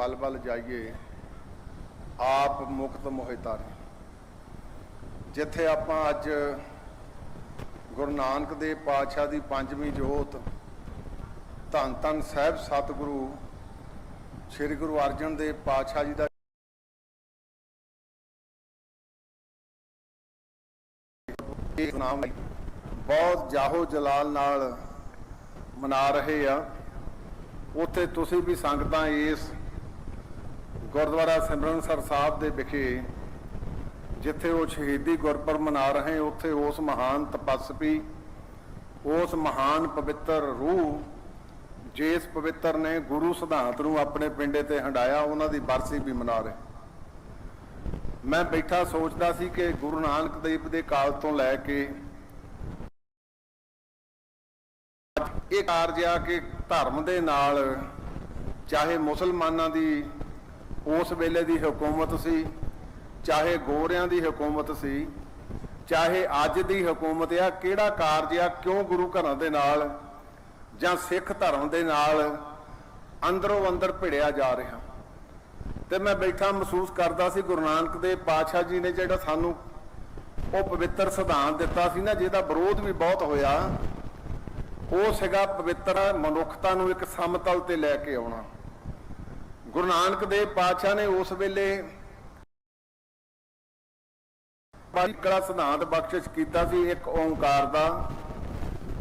ਬਲ ਬਲ ਜਾਈਏ, ਆਪ ਮੁਕਤ ਮੋਹਿ ਜਿੱਥੇ ਆਪਾਂ ਅੱਜ ਗੁਰੂ ਨਾਨਕ ਦੇਵ ਪਾਤਸ਼ਾਹ ਦੀ ਪੰਜਵੀਂ ਜੋਤ, ਧੰਨ ਧੰਨ ਸਾਹਿਬ ਸਤਿਗੁਰੂ, ਸ੍ਰੀ ਗੁਰੂ ਅਰਜਨ ਦੇਵ ਪਾਤਸ਼ਾਹ ਜੀ ਦਾ ਨਾਮ ਬਹੁਤ ਜਾਹੋ ਜਲਾਲ ਨਾਲ ਮਨਾ ਰਹੇ ਆ। ਉੱਥੇ ਤੁਸੀਂ ਵੀ ਸੰਗਤਾਂ ਇਸ ਗੁਰਦੁਆਰਾ ਸਿਮਰਨਸਰ ਸਾਹਿਬ ਦੇ ਵਿਖੇ, ਜਿੱਥੇ ਉਹ ਸ਼ਹੀਦੀ ਗੁਰਪੁਰਬ ਮਨਾ ਰਹੇ, ਉੱਥੇ ਉਸ ਮਹਾਨ ਤਪਸਵੀ, ਉਸ ਮਹਾਨ ਪਵਿੱਤਰ ਰੂਹ, ਜਿਸ ਪਵਿੱਤਰ ਨੇ ਗੁਰੂ ਸਿਧਾਂਤ ਨੂੰ ਆਪਣੇ ਪਿੰਡੇ ਤੇ ਹੰਡਾਇਆ, ਉਹਨਾਂ ਦੀ ਬਰਸੀ ਵੀ ਮਨਾ ਰਹੇ। ਮੈਂ ਬੈਠਾ ਸੋਚਦਾ ਸੀ ਕਿ ਗੁਰੂ ਨਾਨਕ ਦੇਵ ਦੇ ਕਾਲ ਤੋਂ ਲੈ ਕੇ ਇਹ ਕਾਰਜ ਆ ਕਿ ਧਰਮ ਦੇ ਨਾਲ ਚਾਹੇ ਮੁਸਲਮਾਨਾਂ ਦੀ ਉਸ ਵੇਲੇ ਦੀ ਹਕੂਮਤ ਸੀ, ਚਾਹੇ ਗੋਰਿਆਂ ਦੀ ਹਕੂਮਤ ਸੀ, ਚਾਹੇ ਅੱਜ ਦੀ ਹਕੂਮਤ ਆ, ਕਿਹੜਾ ਕਾਰਜ ਆ, ਕਿਉਂ ਗੁਰੂ ਘਰਾਂ ਦੇ ਨਾਲ ਜਾਂ ਸਿੱਖ ਧਰਮ ਦੇ ਨਾਲ ਅੰਦਰੋਂ ਅੰਦਰ ਭਿੜਿਆ ਜਾ ਰਿਹਾ। ਤੇ ਮੈਂ ਬੈਠਾ ਮਹਿਸੂਸ ਕਰਦਾ ਸੀ, ਗੁਰੂ ਨਾਨਕ ਦੇਵ ਪਾਤਸ਼ਾਹ ਜੀ ਨੇ ਜਿਹੜਾ ਸਾਨੂੰ ਉਹ ਪਵਿੱਤਰ ਸਿਧਾਂਤ ਦਿੱਤਾ ਸੀ ਨਾ, ਜਿਹਦਾ ਵਿਰੋਧ ਵੀ ਬਹੁਤ ਹੋਇਆ, ਉਹ ਸੀਗਾ ਪਵਿੱਤਰ ਮਨੁੱਖਤਾ ਨੂੰ ਇੱਕ ਸਮਤਲ ਤੇ ਲੈ ਕੇ ਆਉਣਾ। ਗੁਰੂ ਨਾਨਕ ਦੇਵ ਪਾਤਸ਼ਾਹ ਨੇ ਉਸ ਵੇਲੇ ਬਾਈ ਕਲਾ ਸਿਧਾਂਤ ਬਖਸ਼ਿਸ਼ ਕੀਤਾ ਸੀ ਇੱਕ ਓੰਕਾਰ ਦਾ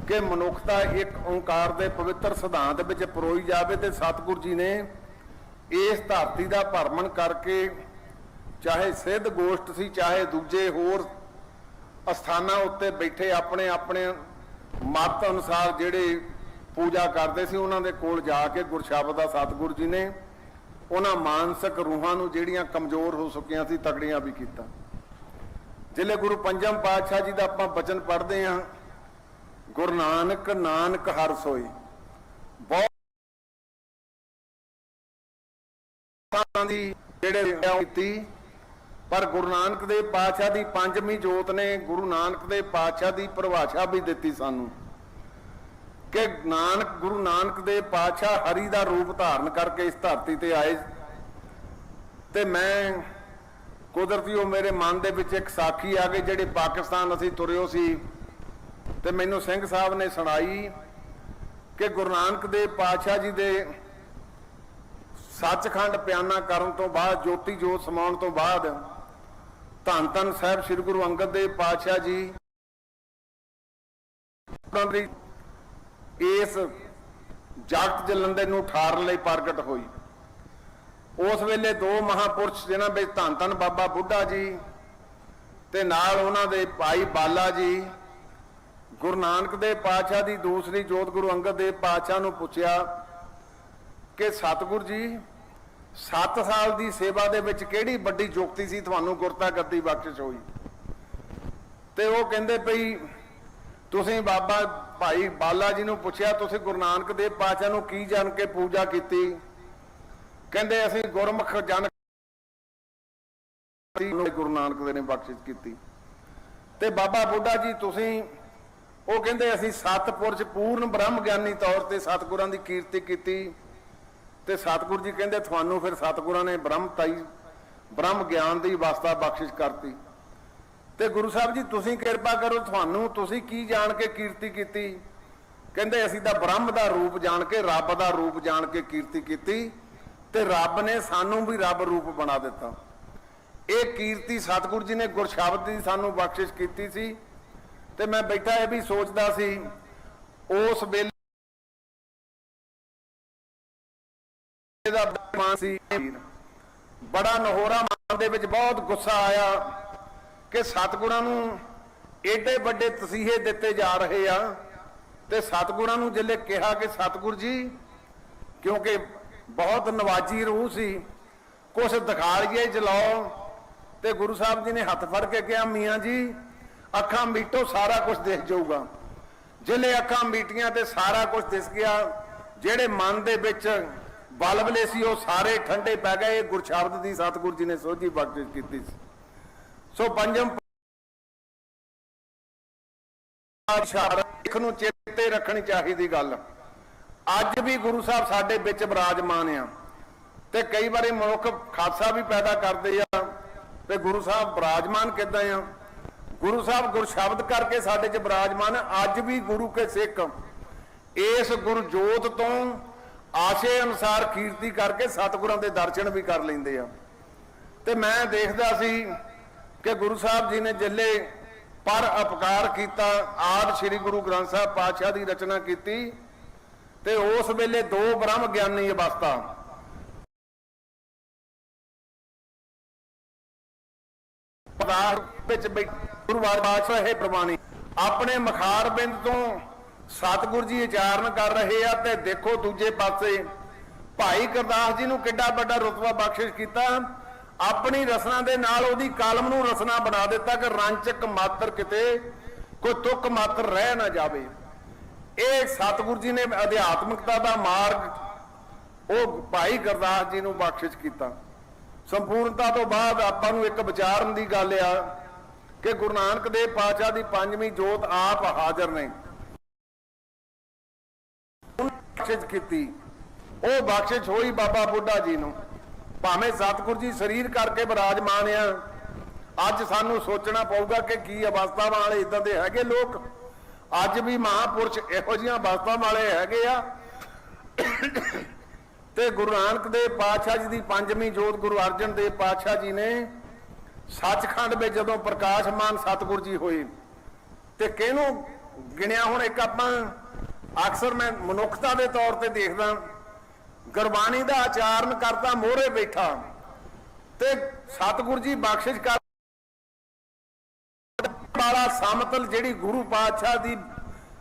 ਕਿ ਮਨੁੱਖਤਾ ਇੱਕ ਓੰਕਾਰ ਦੇ ਪਵਿੱਤਰ ਸਿਧਾਂਤ ਵਿੱਚ ਪਰੋਈ ਜਾਵੇ ਤੇ ਸਤਿਗੁਰੂ ਜੀ ਨੇ ਇਸ ਧਰਤੀ ਦਾ ਭਰਮਣ ਕਰਕੇ ਚਾਹੇ ਸਿੱਧ ਗੋਸ਼ਟ ਸੀ, ਚਾਹੇ ਦੂਜੇ ਹੋਰ ਅਸਥਾਨਾਂ ਉੱਤੇ ਬੈਠੇ ਆਪਣੇ ਆਪਣੇ ਮਤ ਅਨੁਸਾਰ ਜਿਹੜੇ ਪੂਜਾ ਕਰਦੇ ਸੀ, ਉਹਨਾਂ ਦੇ ਕੋਲ ਜਾ ਕੇ ਗੁਰਸ਼ਬਦ ਦਾ ਸਤਿਗੁਰੂ ਜੀ ਨੇ ਉਹਨਾਂ ਮਾਨਸਿਕ ਰੂਹਾਂ ਨੂੰ ਜਿਹੜੀਆਂ ਕਮਜ਼ੋਰ ਹੋ ਚੁੱਕੀਆਂ ਸੀ, ਤਕੜੀਆਂ ਵੀ ਕੀਤਾ। ਜਿਲੇ ਗੁਰੂ ਪੰਜਮ ਪਾਤਸ਼ਾਹ ਜੀ ਦਾ ਆਪਾਂ ਬਚਨ ਪੜ੍ਹਦੇ ਹਾਂ। ਗੁਰੂ ਨਾਨਕ ਨਾਨਕ ਹਰ ਸੋਈ। ਬਹੁਤ ਦੀ ਜਿਹੜੇ ਕੀਤੀ, ਪਰ ਗੁਰੂ ਨਾਨਕ ਦੇਵ ਪਾਤਸ਼ਾਹ ਦੀ ਪੰਜਵੀਂ ਜੋਤ ਨੇ ਗੁਰੂ ਨਾਨਕ ਦੇਵ ਪਾਤਸ਼ਾਹ ਦੀ ਪਰਿਭਾਸ਼ਾ ਵੀ ਦਿੱਤੀ ਸਾਨੂੰ। ਕਿ ਨਾਨਕ, ਗੁਰੂ ਨਾਨਕ ਦੇਵ ਪਾਤਸ਼ਾਹ ਹਰੀ ਦਾ ਰੂਪ ਧਾਰਨ ਕਰਕੇ ਇਸ ਧਰਤੀ ਤੇ ਆਏ। ਤੇ ਮੈਂ ਕੁਦਰਤੀ ਉਹ ਮੇਰੇ ਮਨ ਦੇ ਵਿੱਚ ਇੱਕ ਸਾਖੀ ਆ ਗਈ ਜਿਹੜੇ ਪਾਕਿਸਤਾਨ ਅਸੀਂ ਤੁਰਿਓ ਸੀ। ਤੇ ਮੈਨੂੰ ਸਿੰਘ ਸਾਹਿਬ ਨੇ ਸੁਣਾਈ ਕਿ ਗੁਰੂ ਨਾਨਕ ਦੇਵ ਪਾਤਸ਼ਾਹ ਜੀ ਦੇ ਸੱਚਖੰਡ ਪਿਆਨਾ ਕਰਨ ਤੋਂ ਬਾਅਦ, ਜੋਤੀ ਜੋਤ ਸਮਾਉਣ ਤੋਂ ਬਾਅਦ ਧੰਨ ਧੰਨ ਸਾਹਿਬ ਸ੍ਰੀ ਗੁਰੂ ਅੰਗਦ ਦੇਵ ਪਾਤਸ਼ਾਹ ਜੀ। ਇਸ ਜਗਤ ਜਲੰਧਰ ਨੂੰ ਠਾਰਨ ਲਈ ਪ੍ਰਗਟ ਹੋਈ। ਉਸ ਵੇਲੇ ਦੋ ਮਹਾਪੁਰਸ਼ ਜਿਨ੍ਹਾਂ ਵਿੱਚ ਧੰਨ ਧੰਨ ਬਾਬਾ ਬੁੱਢਾ ਜੀ ਤੇ ਨਾਲ ਉਹਨਾਂ ਦੇ ਭਾਈ ਬਾਲਾ ਜੀ, ਗੁਰੂ ਨਾਨਕ ਦੇਵ ਪਾਤਸ਼ਾਹ ਦੀ ਦੂਸਰੀ ਜੋਤ ਗੁਰੂ ਅੰਗਦ ਦੇਵ ਪਾਤਸ਼ਾਹ ਨੂੰ ਪੁੱਛਿਆ ਕਿ ਸਤਿਗੁਰ ਜੀ 7 ਸਾਲ ਦੀ ਸੇਵਾ ਦੇ ਵਿੱਚ ਕਿਹੜੀ ਵੱਡੀ ਜੁਗਤੀ ਸੀ ਤੁਹਾਨੂੰ ਗੁਰਤਾ ਗੱਦੀ ਬਖਸ਼ਿਸ਼ ਹੋਈ? ਤੇ ਉਹ ਕਹਿੰਦੇ ਭਈ, ਤੁਸੀਂ ਬਾਬਾ ਭਾਈ ਬਾਲਾ ਜੀ ਨੂੰ ਪੁੱਛਿਆ, ਤੁਸੀਂ ਗੁਰੂ ਨਾਨਕ ਦੇਵ ਪਾਤਸ਼ਾਹ ਨੂੰ ਕੀ ਜਾਣ ਕੇ ਪੂਜਾ ਕੀਤੀ? ਕਹਿੰਦੇ, ਅਸੀਂ ਗੁਰਮੁਖ ਜਨ ਗੁਰੂ ਨਾਨਕ ਦੇਵ ਨੇ ਬਖਸ਼ਿਸ਼ ਕੀਤੀ। ਤੇ ਬਾਬਾ ਬੁੱਢਾ ਜੀ, ਤੁਸੀਂ ਉਹ ਕਹਿੰਦੇ, ਅਸੀਂ ਸਤਪੁਰਸ਼ ਪੂਰਨ ਬ੍ਰਹਮ ਗਿਆਨੀ ਤੌਰ ਤੇ ਸਤਿਗੁਰਾਂ ਦੀ ਕੀਰਤੀ ਕੀਤੀ। ਤੇ ਸਤਿਗੁਰੂ ਜੀ ਕਹਿੰਦੇ, ਤੁਹਾਨੂੰ ਫਿਰ ਸਤਿਗੁਰਾਂ ਨੇ ਬ੍ਰਹਮਤਾਈ ਬ੍ਰਹਮ ਗਿਆਨ ਦੀ ਵਾਸਤਾ ਬਖਸ਼ਿਸ਼ ਕਰਤੀ। ਤੇ ਗੁਰੂ ਸਾਹਿਬ ਜੀ, ਤੁਸੀਂ ਕਿਰਪਾ ਕਰੋ, ਤੁਹਾਨੂੰ ਤੁਸੀਂ ਕੀ ਜਾਣ ਕੇ ਕੀਰਤੀ ਕੀਤੀ? ਕਹਿੰਦੇ ਅਸੀਂ ਤਾਂ ਬ੍ਰਹਮ ਦਾ ਰੂਪ ਜਾਣ ਕੇ, ਰੱਬ ਦਾ ਰੂਪ ਜਾਣ ਕੇ ਕੀਰਤੀ ਕੀਤੀ ਤੇ ਰੱਬ ਨੇ ਸਾਨੂੰ ਵੀ ਰੱਬ ਰੂਪ ਬਣਾ ਦਿੱਤਾ। ਇਹ ਕੀਰਤੀ ਸਤਿਗੁਰੂ ਜੀ ਨੇ ਗੁਰਸ਼ਬਦ ਦੀ ਸਾਨੂੰ ਬਖਸ਼ਿਸ਼ ਕੀਤੀ ਸੀ ਤੇ ਮੈਂ ਬੈਠਾ ਇਹ ਵੀ ਸੋਚਦਾ ਸੀ, ਉਸ ਵੇਲੇ ਦਾ ਮਾਨ ਸੀ। ਬੜਾ ਨਹੋਰਾ ਮਨ ਦੇ ਵਿੱਚ ਬਹੁਤ ਗੁੱਸਾ ਆਇਆ। ਕਿ ਸਤਿਗੁਰਾਂ ਨੂੰ ਏਡੇ ਵੱਡੇ ਤਸੀਹੇ ਦਿੱਤੇ ਜਾ ਰਹੇ ਆ ਤੇ ਸਤਿਗੁਰਾਂ ਨੂੰ ਜਿੱਲੇ ਕਿਹਾ ਕਿ ਸਤਿਗੁਰ ਜੀ, ਕਿਉਂਕਿ ਬਹੁਤ ਨਵਾਜੀ ਰੂਹ ਸੀ, ਕੁਛ ਦਿਖਾੜੀਏ ਜਲਾਓ। ਤੇ ਗੁਰੂ ਸਾਹਿਬ ਜੀ ਨੇ ਹੱਥ ਫੜ ਕੇ ਕਿਹਾ, ਮੀਆਂ ਜੀ, ਅੱਖਾਂ ਮੀਟੋ ਸਾਰਾ ਕੁਝ ਦਿਖ ਜਾਊਗਾ। ਜਿਲੇ ਅੱਖਾਂ ਮੀਟੀਆਂ ਤੇ ਸਾਰਾ ਕੁਝ ਦਿਸ ਗਿਆ, ਜਿਹੜੇ ਮਨ ਦੇ ਵਿੱਚ ਬਲਬਲੇ ਸੀ, ਉਹ ਸਾਰੇ ਠੰਡੇ ਪੈ ਗਏ। ਗੁਰਸ਼ਬਦ ਦੀ ਸਤਿਗੁਰੂ ਜੀ ਨੇ ਸੋਝੀ ਬਖਸ਼ਿਸ਼ ਕੀਤੀ ਸੀ। ਸੋ ਪੰਜਮ ਪਾਤਸ਼ਾਹ ਨੂੰ ਚੇਤੇ ਰੱਖਣੀ ਚਾਹੀਦੀ ਗੱਲ। ਅੱਜ ਵੀ ਗੁਰੂ ਸਾਹਿਬ ਸਾਡੇ ਵਿੱਚ ਬਿਰਾਜਮਾਨ ਆ। ਤੇ ਕਈ ਵਾਰੀ ਮਨੁੱਖ ਖਾਲਸਾ ਵੀ ਪੈਦਾ ਕਰਦੇ ਆ ਤੇ ਗੁਰੂ ਸਾਹਿਬ ਬਿਰਾਜਮਾਨ ਕਿੱਦਾਂ ਆ? ਗੁਰੂ ਸਾਹਿਬ ਗੁਰ ਸ਼ਬਦ ਕਰਕੇ ਸਾਡੇ ਚ ਬਿਰਾਜਮਾਨ ਅੱਜ ਵੀ ਗੁਰੂ ਕੇ ਸਿੱਖ ਇਸ ਗੁਰ ਜੋਤ ਤੋਂ ਆਸ਼ੇ ਅਨੁਸਾਰ ਕੀਰਤੀ ਕਰਕੇ ਸਤਿਗੁਰਾਂ ਦੇ ਦਰਸ਼ਨ ਵੀ ਕਰ ਲੈਂਦੇ ਆ। ਤੇ ਮੈਂ ਦੇਖਦਾ ਸੀ ਕਿ ਗੁਰੂ ਸਾਹਿਬ ਜੀ ਨੇ ਜਿੱਲੇ ਪਰ ਅਪਕਾਰ ਕੀਤਾ ਆਦ ਸ੍ਰੀ ਗੁਰੂ ਗ੍ਰੰਥ ਸਾਹਿਬ ਪਾਤਸ਼ਾਹ ਦੀ ਰਚਨਾ ਕੀਤੀ ਤੇ ਉਸ ਵੇਲੇ ਦੋ ਬ੍ਰਹਮ ਗਿਆਨੀ ਅਵਸਥਾ। ਪਦਾਰ ਵਿੱਚ ਬੈਠ- ਬਾਦਸ਼ਾਹ ਹੈ ਪ੍ਰਮਾਣੀ ਆਪਣੇ ਮਖਾਰ ਬਿੰਦ ਤੋਂ ਸਤਿਗੁਰ ਜੀ ਉਚਾਰਨ ਕਰ ਰਹੇ ਆ ਤੇ ਦੇਖੋ ਦੂਜੇ ਪਾਸੇ ਭਾਈ ਕਰਦਾਸ ਜੀ ਨੂੰ ਕਿੱਡਾ ਵੱਡਾ ਰਤਬਾ ਬਖਸ਼ਿਸ਼ ਕੀਤਾ। ਆਪਣੀ ਰਸਨਾ ਦੇ ਨਾਲ ਉਹਦੀ ਕਾਲਮ ਨੂੰ ਰਸਨਾ ਬਣਾ ਦਿੱਤਾ ਕਿ ਰਾਂਚਕ ਮਾਤਰ ਕਿਤੇ, ਕੋਈ ਤੁਕ ਮਾਤਰ ਰਹਿ ਨਾ ਜਾਵੇ। ਇਹ ਸਤਿਗੁਰ ਜੀ ਨੇ ਅਧਿਆਤਮਿਕਤਾ ਦਾ ਮਾਰਗ ਉਹ ਭਾਈ ਗੁਰਦਾਸ ਜੀ ਨੂੰ ਬਖਸ਼ਿਸ਼ ਕੀਤਾ। ਸੰਪੂਰਨਤਾ ਤੋਂ ਬਾਅਦ ਆਪਾਂ ਨੂੰ ਇੱਕ ਵਿਚਾਰਨ ਦੀ ਗੱਲ ਆ ਕਿ ਗੁਰੂ ਨਾਨਕ ਦੇਵ ਪਾਤਸ਼ਾਹ ਦੀ ਪੰਜਵੀਂ ਜੋਤ ਆਪ ਹਾਜ਼ਰ ਨੇ। ਬਖਸ਼ਿਸ਼ ਕੀਤੀ। ਉਹ ਬਖਸ਼ਿਸ਼ ਹੋਈ ਬਾਬਾ ਬੁੱਢਾ ਜੀ ਨੂੰ। ਭਾਵੇਂ ਸਤਿਗੁਰ ਜੀ ਸਰੀਰ ਕਰਕੇ ਬਿਰਾਜਮਾਨ ਆ, ਅੱਜ ਸਾਨੂੰ ਸੋਚਣਾ ਪਊਗਾ ਕਿ ਕੀ ਅਵਸਥਾ ਵਾਲੇ ਇਦਾਂ ਦੇ ਹੈਗੇ ਲੋਕ। ਅੱਜ ਵੀ ਮਹਾਪੁਰਸ਼ ਇਹੋ ਜਿਹੀਆਂ ਅਵਸਥਾ ਵਾਲੇ ਹੈਗੇ ਆ। ਤੇ ਗੁਰੂ ਨਾਨਕ ਦੇਵ ਪਾਤਸ਼ਾਹ ਜੀ ਦੀ ਪੰਜਵੀਂ ਜੋਤ ਗੁਰੂ ਅਰਜਨ ਦੇਵ ਪਾਤਸ਼ਾਹ ਜੀ ਨੇ ਸੱਚਖੰਡ ਵਿੱਚ ਜਦੋਂ ਪ੍ਰਕਾਸ਼ਮਾਨ ਸਤਿਗੁਰ ਜੀ ਹੋਏ, ਤੇ ਕਿਹਨੂੰ ਗਿਣਿਆ? ਹੁਣ ਇੱਕ ਆਪਾਂ ਅਕਸਰ ਮੈਂ ਮਨੁੱਖਤਾ ਦੇ ਤੌਰ ਤੇ ਦੇਖਦਾ ਗੁਰਬਾਣੀ ਦਾ ਆਚਾਰਨ ਕਰਤਾ ਮੋਹਰੇ ਬੈਠਾ। ਤੇ ਸਤਿਗੁਰ ਜੀ ਬਖਸ਼ਿਸ਼ ਕਰ ਵਾਲਾ ਸਮਤਲ ਜਿਹੜੀ ਗੁਰੂ ਪਾਤਸ਼ਾਹ ਦੀ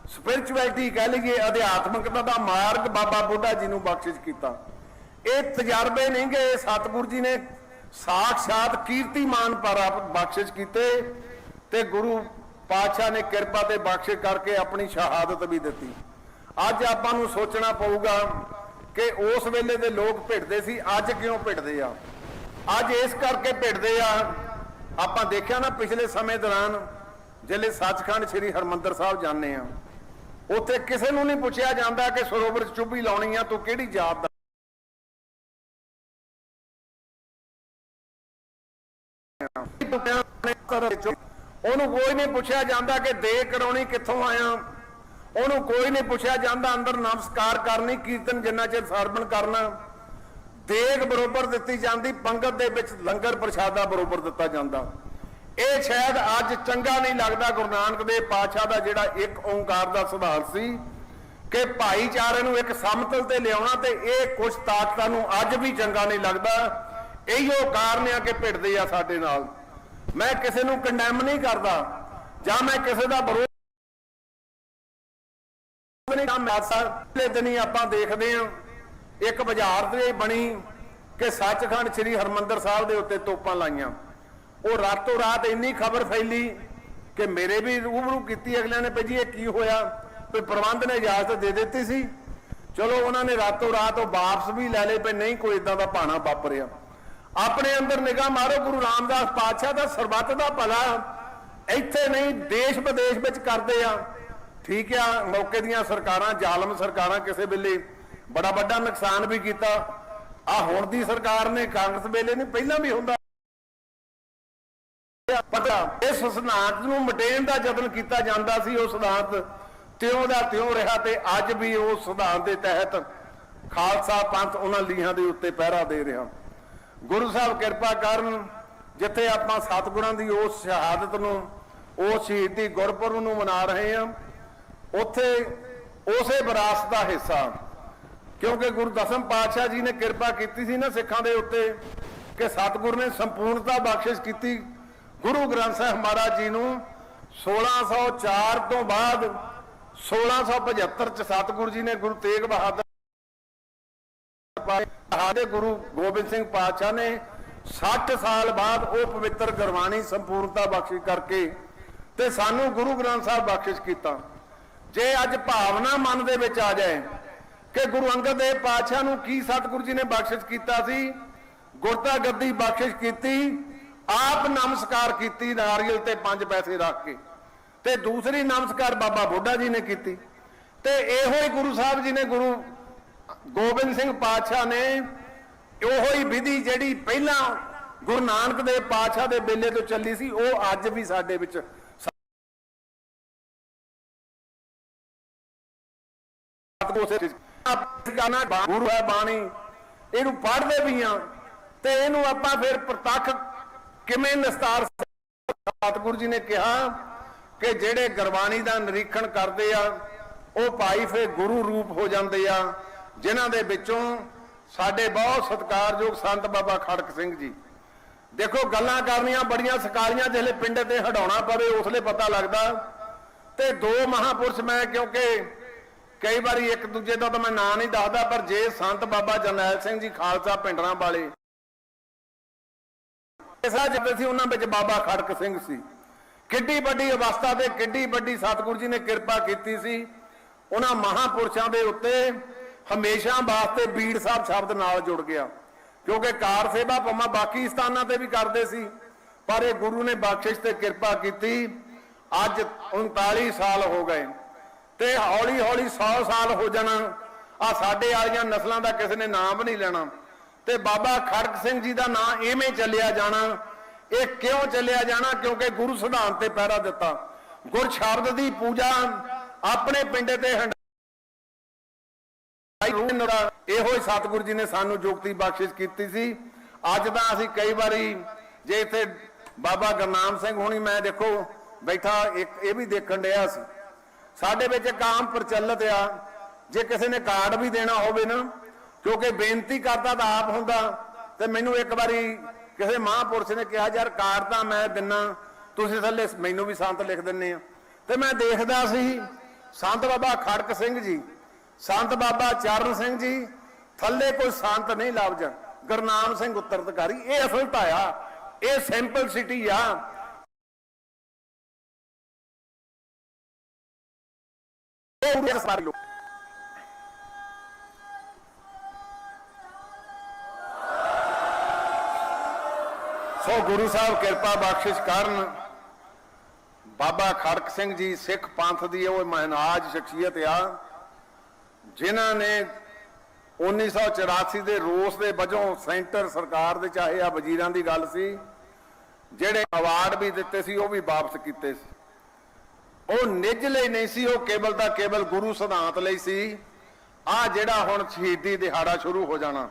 ਸਪਿਰਚੁਅਲਿਟੀ ਕਹਿ ਲਈਏ ਅਧਿਆਤਮਿਕਤਾ ਦਾ ਮਾਰਗ ਬਾਬਾ ਬੁੱਢਾ ਜੀ ਨੂੰ ਬਖਸ਼ਿਸ਼ ਕੀਤਾ। ਇਹ ਤਜਰਬੇ ਨਹੀਂ ਗਏ, ਸਤਿਗੁਰ ਜੀ ਨੇ ਸਾਖਸ਼ਾਤ ਕੀਰਤੀਮਾਨ ਪਰ ਬਖਸ਼ਿਸ਼ ਕੀਤੇ ਤੇ ਗੁਰੂ ਪਾਤਸ਼ਾਹ ਨੇ ਕਿਰਪਾ ਤੇ ਬਖਸ਼ਿਸ਼ ਕਰਕੇ ਆਪਣੀ ਸ਼ਹਾਦਤ ਵੀ ਦਿੱਤੀ। ਅੱਜ ਆਪਾਂ ਨੂੰ ਸੋਚਣਾ ਪਊਗਾ ਕਿ ਉਸ ਵੇਲੇ ਦੇ ਲੋਕ ਭਿੜਦੇ ਸੀ, ਅੱਜ ਕਿਉਂ ਭਿੜਦੇ ਆ? ਅੱਜ ਇਸ ਕਰਕੇ ਭਿੜਦੇ ਆ, ਆਪਾਂ ਦੇਖਿਆ ਨਾ ਪਿਛਲੇ ਸਮੇਂ ਦੌਰਾਨ ਜਿਹੜੇ ਸੱਚਖੰਡ ਸ੍ਰੀ ਹਰਮੰਦਰ ਸਾਹਿਬ ਜਾਂਦੇ ਆ, ਉੱਥੇ ਕਿਸੇ ਨੂੰ ਨਹੀਂ ਪੁੱਛਿਆ ਜਾਂਦਾ ਕਿ ਸਰੋਵਰ 'ਚ ਚੁੱਭੀ ਲਾਉਣੀ ਆ, ਤੂੰ ਕਿਹੜੀ ਜਾਤ ਦਾ? ਉਹਨੂੰ ਕੋਈ ਨਹੀਂ ਪੁੱਛਿਆ ਜਾਂਦਾ ਕਿ ਦੇ ਕਰਾਉਣੀ ਕਿੱਥੋਂ ਆਇਆ। ਉਹਨੂੰ ਕੋਈ ਨਹੀਂ ਪੁੱਛਿਆ ਜਾਂਦਾ, ਅੰਦਰ ਨਮਸਕਾਰ ਕਰਨੀ, ਕੀਰਤਨ ਜਿੰਨਾ ਚਿਰ ਸਰਵਣ ਕਰਨਾ। ਦੇਗ ਬਰੋਬਰ ਦਿੱਤੀ ਜਾਂਦੀ, ਪੰਗਤ ਦੇ ਵਿੱਚ ਲੰਗਰ ਪ੍ਰਸ਼ਾਦਾ ਬਰੋਬਰ ਦਿੱਤਾ ਜਾਂਦਾ। ਇਹ ਸ਼ਾਇਦ ਅੱਜ ਚੰਗਾ ਨਹੀਂ ਲੱਗਦਾ, ਗੁਰੂ ਨਾਨਕ ਦੇਵ ਪਾਤਸ਼ਾਹ ਦਾ ਜਿਹੜਾ ਇੱਕ ਓੰਕਾਰ ਦਾ ਸਿਧਾਂਤ ਸੀ ਕਿ ਭਾਈਚਾਰੇ ਨੂੰ ਇੱਕ ਸਮਤਲ ਤੇ ਲਿਆਉਣਾ ਤੇ ਇਹ ਕੁਝ ਤਾਕਤਾਂ ਨੂੰ ਅੱਜ ਵੀ ਚੰਗਾ ਨਹੀਂ ਲੱਗਦਾ। ਇਹੀਓ ਕਾਰਨ ਆ ਕਿ ਭਿੜਦੇ ਆ ਸਾਡੇ ਨਾਲ। ਮੈਂ ਕਿਸੇ ਨੂੰ ਕੰਡੈਮ ਨਹੀਂ ਕਰਦਾ, ਜਾਂ ਮੈਂ ਕਿਸੇ ਦਾ ਵਿਰੋਧ ਨਹੀਂ ਕੰਮ ਐਸਾ ਪਿਛਲੇ ਦਿਨੀ ਆਪਾਂ ਦੇਖਦੇ ਹਾਂ, ਇੱਕ ਬਾਜ਼ਾਰ ਤੇ ਬਣੀ ਕਿ ਸੱਚਖੰਡ ਸ੍ਰੀ ਹਰਮੰਦਰ ਸਾਹਿਬ ਦੇ ਉੱਤੇ ਤੋਪਾਂ ਲਾਈਆਂ। ਉਹ ਰਾਤੋਂ ਰਾਤ ਇੰਨੀ ਖਬਰ ਫੈਲੀ ਕਿ ਮੇਰੇ ਵੀ ਰੂਬਰੂ ਕੀਤੀ ਅਗਲਿਆਂ ਨੇ ਭਈ ਇਹ ਕੀ ਹੋਇਆ? ਤੇ ਪ੍ਰਬੰਧ ਨੇ ਇਜਾਜ਼ਤ ਦੇ ਦਿੱਤੀ ਸੀ। ਚਲੋ ਉਹਨਾਂ ਨੇ ਰਾਤੋਂ ਰਾਤ ਉਹ ਵਾਪਸ ਵੀ ਲੈ ਲਏ ਪਏ ਨਹੀਂ ਕੋਈ ਇਦਾਂ ਦਾ ਭਾਣਾ ਵਾਪਰਿਆ। ਆਪਣੇ ਅੰਦਰ ਨਿਗਾਹ ਮਾਰੋ, ਗੁਰੂ ਰਾਮਦਾਸ ਪਾਤਸ਼ਾਹ ਦਾ ਸਰਬੱਤ ਦਾ ਭਲਾ ਇੱਥੇ ਨਹੀਂ ਦੇਸ਼ ਵਿਦੇਸ਼ ਵਿੱਚ ਕਰਦੇ ਆ। ਠੀਕ ਆ, ਮੌਕੇ ਦੀਆਂ ਸਰਕਾਰਾਂ, ਜ਼ਾਲਮ ਸਰਕਾਰਾਂ ਕਿਸੇ ਵੇਲੇ ਬੜਾ ਵੱਡਾ ਨੁਕਸਾਨ ਵੀ ਕੀਤਾ। ਆ ਹੁਣ ਦੀ ਸਰਕਾਰ ਨੇ ਕਾਂਗਰਸ ਵੇਲੇ ਨਹੀਂ, ਪਹਿਲਾਂ ਵੀ ਹੁੰਦਾ। ਪਤਾ ਇਸ ਸਿਧਾਂਤ ਨੂੰ ਮਟੇਨ ਦਾ ਯਤਨ ਕੀਤਾ ਜਾਂਦਾ ਸੀ, ਉਹ ਸਿਧਾਂਤ ਤਿਉਂ ਦਾ ਤਿਉਂ ਰਿਹਾ ਤੇ ਅੱਜ ਵੀ ਉਸ ਸਿਧਾਂਤ ਦੇ ਤਹਿਤ ਖਾਲਸਾ ਪੰਥ ਉਹਨਾਂ ਲੀਹਾਂ ਦੇ ਉੱਤੇ ਪਹਿਰਾ ਦੇ ਰਿਹਾ। ਗੁਰੂ ਸਾਹਿਬ ਕਿਰਪਾ ਕਰਨ, ਜਿੱਥੇ ਆਪਾਂ ਸਤਿਗੁਰਾਂ ਦੀ ਉਸ ਸ਼ਹਾਦਤ ਨੂੰ, ਉਸ ਸ਼ਹੀਦੀ ਗੁਰਪੁਰਬ ਨੂੰ ਮਨਾ ਰਹੇ ਹਾਂ ਉੱਥੇ ਉਸੇ ਵਿਰਾਸਤ ਦਾ ਹਿੱਸਾ। ਕਿਉਂਕਿ ਗੁਰੂ ਦਸਮ ਪਾਤਸ਼ਾਹ ਜੀ ਨੇ ਕਿਰਪਾ ਕੀਤੀ ਸੀ ਨਾ ਸਿੱਖਾਂ ਦੇ ਉੱਤੇ ਕਿ ਸਤਿਗੁਰ ਨੇ ਸੰਪੂਰਨਤਾ ਬਖਸ਼ਿਸ਼ ਕੀਤੀ। ਗੁਰੂ ਗ੍ਰੰਥ ਸਾਹਿਬ ਮਹਾਰਾਜ ਜੀ ਨੂੰ 1604 ਤੋਂ ਬਾਅਦ 1675 ਚ ਸਤਿਗੁਰੂ ਜੀ ਨੇ ਗੁਰੂ ਤੇਗ ਬਹਾਦਰ ਸਾਡੇ ਗੁਰੂ ਗੋਬਿੰਦ ਸਿੰਘ ਪਾਤਸ਼ਾਹ ਨੇ 60 ਸਾਲ ਬਾਅਦ ਉਹ ਪਵਿੱਤਰ ਗੁਰਬਾਣੀ ਸੰਪੂਰਨਤਾ ਬਖਸ਼ਿਸ਼ ਕਰਕੇ ਤੇ ਸਾਨੂੰ ਗੁਰੂ ਗ੍ਰੰਥ ਸਾਹਿਬ ਬਖਸ਼ਿਸ਼ ਕੀਤਾ। ਜੇ ਅੱਜ ਭਾਵਨਾ ਮਨ ਦੇ ਵਿੱਚ ਆ ਜਾਏ ਕਿ ਗੁਰੂ ਅੰਗਦ ਦੇਵ ਪਾਤਸ਼ਾਹ ਨੂੰ ਕੀ ਸਤਿਗੁਰੂ ਜੀ ਨੇ ਬਖਸ਼ਿਸ਼ ਕੀਤਾ ਸੀ ਗੁਰਤਾ ਗੱਦੀ ਬਖਸ਼ਿਸ਼ ਕੀਤੀ, ਆਪ ਨਮਸਕਾਰ ਕੀਤੀ, ਨਾਰੀਅਲ ਤੇ ਪੰਜ ਪੈਸੇ ਰੱਖ ਕੇ। ਤੇ ਦੂਸਰੀ ਨਮਸਕਾਰ ਬਾਬਾ ਬੁੱਢਾ ਜੀ ਨੇ ਕੀਤੀ। ਤੇ ਇਹੋ ਹੀ ਗੁਰੂ ਸਾਹਿਬ ਜੀ ਨੇ, ਗੁਰੂ ਗੋਬਿੰਦ ਸਿੰਘ ਪਾਤਸ਼ਾਹ ਨੇ ਉਹੋ ਹੀ ਵਿਧੀ ਜਿਹੜੀ ਪਹਿਲਾਂ ਗੁਰੂ ਨਾਨਕ ਦੇਵ ਪਾਤਸ਼ਾਹ ਦੇ ਵੇਲੇ ਤੋਂ ਚੱਲੀ ਸੀ, ਉਹ ਅੱਜ ਵੀ ਸਾਡੇ ਵਿੱਚ ਸਤਿਗੁਰੂ ਗਾਣਾ ਗੁਰੂ ਹੈ ਬਾਣੀ। ਇਹਨੂੰ ਪੜ੍ਹਦੇ ਵੀ ਆ ਤੇ ਇਹਨੂੰ ਆਪਾਂ ਫਿਰ ਪ੍ਰਤੱਖ ਕਿਵੇਂ ਨਿਸਤਾਰ ਸਤਿਗੁਰੂ ਜੀ ਨੇ ਕਿਹਾ ਕਿ ਜਿਹੜੇ ਗੁਰਬਾਣੀ ਦਾ ਨਿਰੀਖਣ ਕਰਦੇ ਆ, ਉਹ ਭਾਈ ਫਿਰ ਗੁਰੂ ਰੂਪ ਹੋ ਜਾਂਦੇ ਆ, ਜਿਨ੍ਹਾਂ ਦੇ ਵਿੱਚੋਂ ਸਾਡੇ ਬਹੁਤ ਸਤਿਕਾਰਯੋਗ ਸੰਤ ਬਾਬਾ ਖੜਕ ਸਿੰਘ ਜੀ। ਦੇਖੋ, ਗੱਲਾਂ ਕਰਨੀਆਂ ਬੜੀਆਂ ਸਕਾਲੀਆਂ ਜਿਹੜੇ ਪਿੰਡ ਤੇ ਹਟਾਉਣਾ ਪਵੇ, ਉਸਲੇ ਪਤਾ ਲੱਗਦਾ। ਤੇ ਦੋ ਮਹਾਪੁਰਸ਼ ਮੈਂ ਕਿਉਂਕਿ ਕਈ ਵਾਰੀ ਇੱਕ ਦੂਜੇ ਦਾ ਤਾਂ ਮੈਂ ਨਾਂ ਨਹੀਂ ਦੱਸਦਾ, ਪਰ ਜੇ ਸੰਤ ਬਾਬਾ ਜਰਨੈਲ ਸਿੰਘ ਜੀ ਖਾਲਸਾ ਪਿੰਡਰਾਂ ਵਾਲੇ ਇਸਾ ਜਿੱਤੇ ਸੀ, ਉਹਨਾਂ ਵਿੱਚ ਬਾਬਾ ਖੜਕ ਸਿੰਘ ਸੀ। ਕਿੱਡੀ ਵੱਡੀ ਅਵਸਥਾ ਤੇ ਕਿੱਡੀ ਵੱਡੀ ਸਤਿਗੁਰੂ ਜੀ ਨੇ ਕਿਰਪਾ ਕੀਤੀ ਸੀ। ਉਹਨਾਂ ਮਹਾਪੁਰਸ਼ਾਂ ਦੇ ਉੱਤੇ ਹਮੇਸ਼ਾ ਵਾਸਤੇ ਬੀੜ ਸਾਹਿਬ ਸ਼ਬਦ ਨਾਲ ਜੁੜ ਗਿਆ। ਕਿਉਂਕਿ ਕਾਰ ਸੇਵਾ ਭਾਵੇਂ ਬਾਕੀ ਸਥਾਨਾਂ ਤੇ ਵੀ ਕਰਦੇ ਸੀ, ਪਰ ਇਹ ਗੁਰੂ ਨੇ ਬਖਸ਼ਿਸ਼ ਤੇ ਕਿਰਪਾ ਕੀਤੀ। ਅੱਜ 39 ਸਾਲ ਹੋ ਗਏ। ਤੇ ਹੌਲੀ ਹੌਲੀ 100 ਸਾਲ ਹੋ ਜਾਣਾ ਆ ਸਾਡੇ ਵਾਲੀਆਂ ਨਸਲਾਂ ਦਾ ਕਿਸੇ ਨੇ ਨਾਮ ਨਹੀਂ ਲੈਣਾ। ਤੇ ਬਾਬਾ ਖੜਕ ਸਿੰਘ ਜੀ ਦਾ ਨਾਂ ਐਵੇਂ ਚੱਲਿਆ ਜਾਣਾ, ਇਹ ਕਿਉਂ ਚੱਲਿਆ ਜਾਣਾ? ਕਿਉਂਕਿ ਗੁਰੂ ਸਿਧਾਂਤ ਤੇ ਪਹਿਰਾ ਦਿੱਤਾ। ਗੁਰ ਸ਼ਬਦ ਦੀ ਪੂਜਾ ਆਪਣੇ ਪਿੰਡੇ ਤੇ ਹੰਡ ਇਹੋ ਹੀ ਸਤਿਗੁਰੂ ਜੀ ਨੇ ਸਾਨੂੰ ਜੁਗਤੀ ਬਖਸ਼ਿਸ਼ ਕੀਤੀ ਸੀ। ਅੱਜ ਤਾਂ ਅਸੀਂ ਕਈ ਵਾਰੀ ਜੇ ਇੱਥੇ ਬਾਬਾ ਗੁਰਨਾਮ ਸਿੰਘ ਹੋਣੀ, ਮੈਂ ਦੇਖੋ ਬੈਠਾ, ਇੱਕ ਇਹ ਵੀ ਦੇਖਣ ਡਿਆ ਸੀ ਸਾਡੇ ਵਿੱਚ ਇੱਕ ਆਮ ਪ੍ਰਚਲਿਤ ਆ, ਜੇ ਕਿਸੇ ਨੇ ਕਾਰਡ ਵੀ ਦੇਣਾ ਹੋਵੇ ਨਾ, ਕਿਉਂਕਿ ਬੇਨਤੀ ਕਰਦਾ ਤਾਂ ਆਪ ਹੁੰਦਾ, ਤੇ ਮੈਨੂੰ ਇੱਕ ਵਾਰੀ ਕਿਸੇ ਮਹਾਂਪੁਰਸ਼ ਨੇ ਕਿਹਾ, ਯਾਰ ਕਾਰਡ ਤਾਂ ਮੈਂ ਦਿੰਨਾ, ਤੁਸੀਂ ਥੱਲੇ ਮੈਨੂੰ ਵੀ ਸੰਤ ਲਿਖ ਦਿੰਨੇ ਆ। ਤੇ ਮੈਂ ਦੇਖਦਾ ਸੀ, ਸੰਤ ਬਾਬਾ ਖੜਕ ਸਿੰਘ ਜੀ, ਸੰਤ ਬਾਬਾ ਚਰਨ ਸਿੰਘ ਜੀ, ਥੱਲੇ ਕੋਈ ਸੰਤ ਨਹੀਂ ਲੱਭਦਾ। ਗੁਰਨਾਮ ਸਿੰਘ ਉੱਤਰਦਕਾਰੀ ਇਹ ਅਸਲਤਾ ਆ, ਇਹ ਸਿੰਪਲ ਸਿਟੀ ਆ। ਇਹ ਉਰੇ ਸਾਰੇ ਸੋ ਗੁਰੂ ਸਾਹਿਬ ਕਿਰਪਾ ਬਖਸ਼ਿਸ਼ ਕਰਨ। ਬਾਬਾ ਖੜਕ ਸਿੰਘ ਜੀ, ਸਿੱਖ ਪੰਥ ਦੀ ਉਹ ਮਹਾਨਾਜ ਸ਼ਖਸੀਅਤ ਆ, ਜਿਨ੍ਹਾਂ ਨੇ 1984 ਦੇ ਰੋਸ ਦੇ ਵਜੋਂ ਸੈਂਟਰ ਸਰਕਾਰ ਦੇ ਚਾਹੇ ਆ ਵਜ਼ੀਰਾਂ ਦੀ ਗੱਲ ਸੀ, ਜਿਹੜੇ ਅਵਾਰਡ ਵੀ ਦਿੱਤੇ ਸੀ, ਉਹ ਵੀ ਵਾਪਸ ਕੀਤੇ ਸੀ। ਉਹ ਨਿੱਜ ਲਈ ਨਹੀਂ ਸੀ, ਉਹ ਕੇਵਲ ਦਾ ਕੇਵਲ ਗੁਰੂ ਸਿਧਾਂਤ ਲਈ ਸੀ। ਆ ਜਿਹੜਾ ਹੁਣ ਸ਼ਹੀਦੀ ਦਿਹਾੜਾ ਸ਼ੁਰੂ ਹੋ ਜਾਣਾ।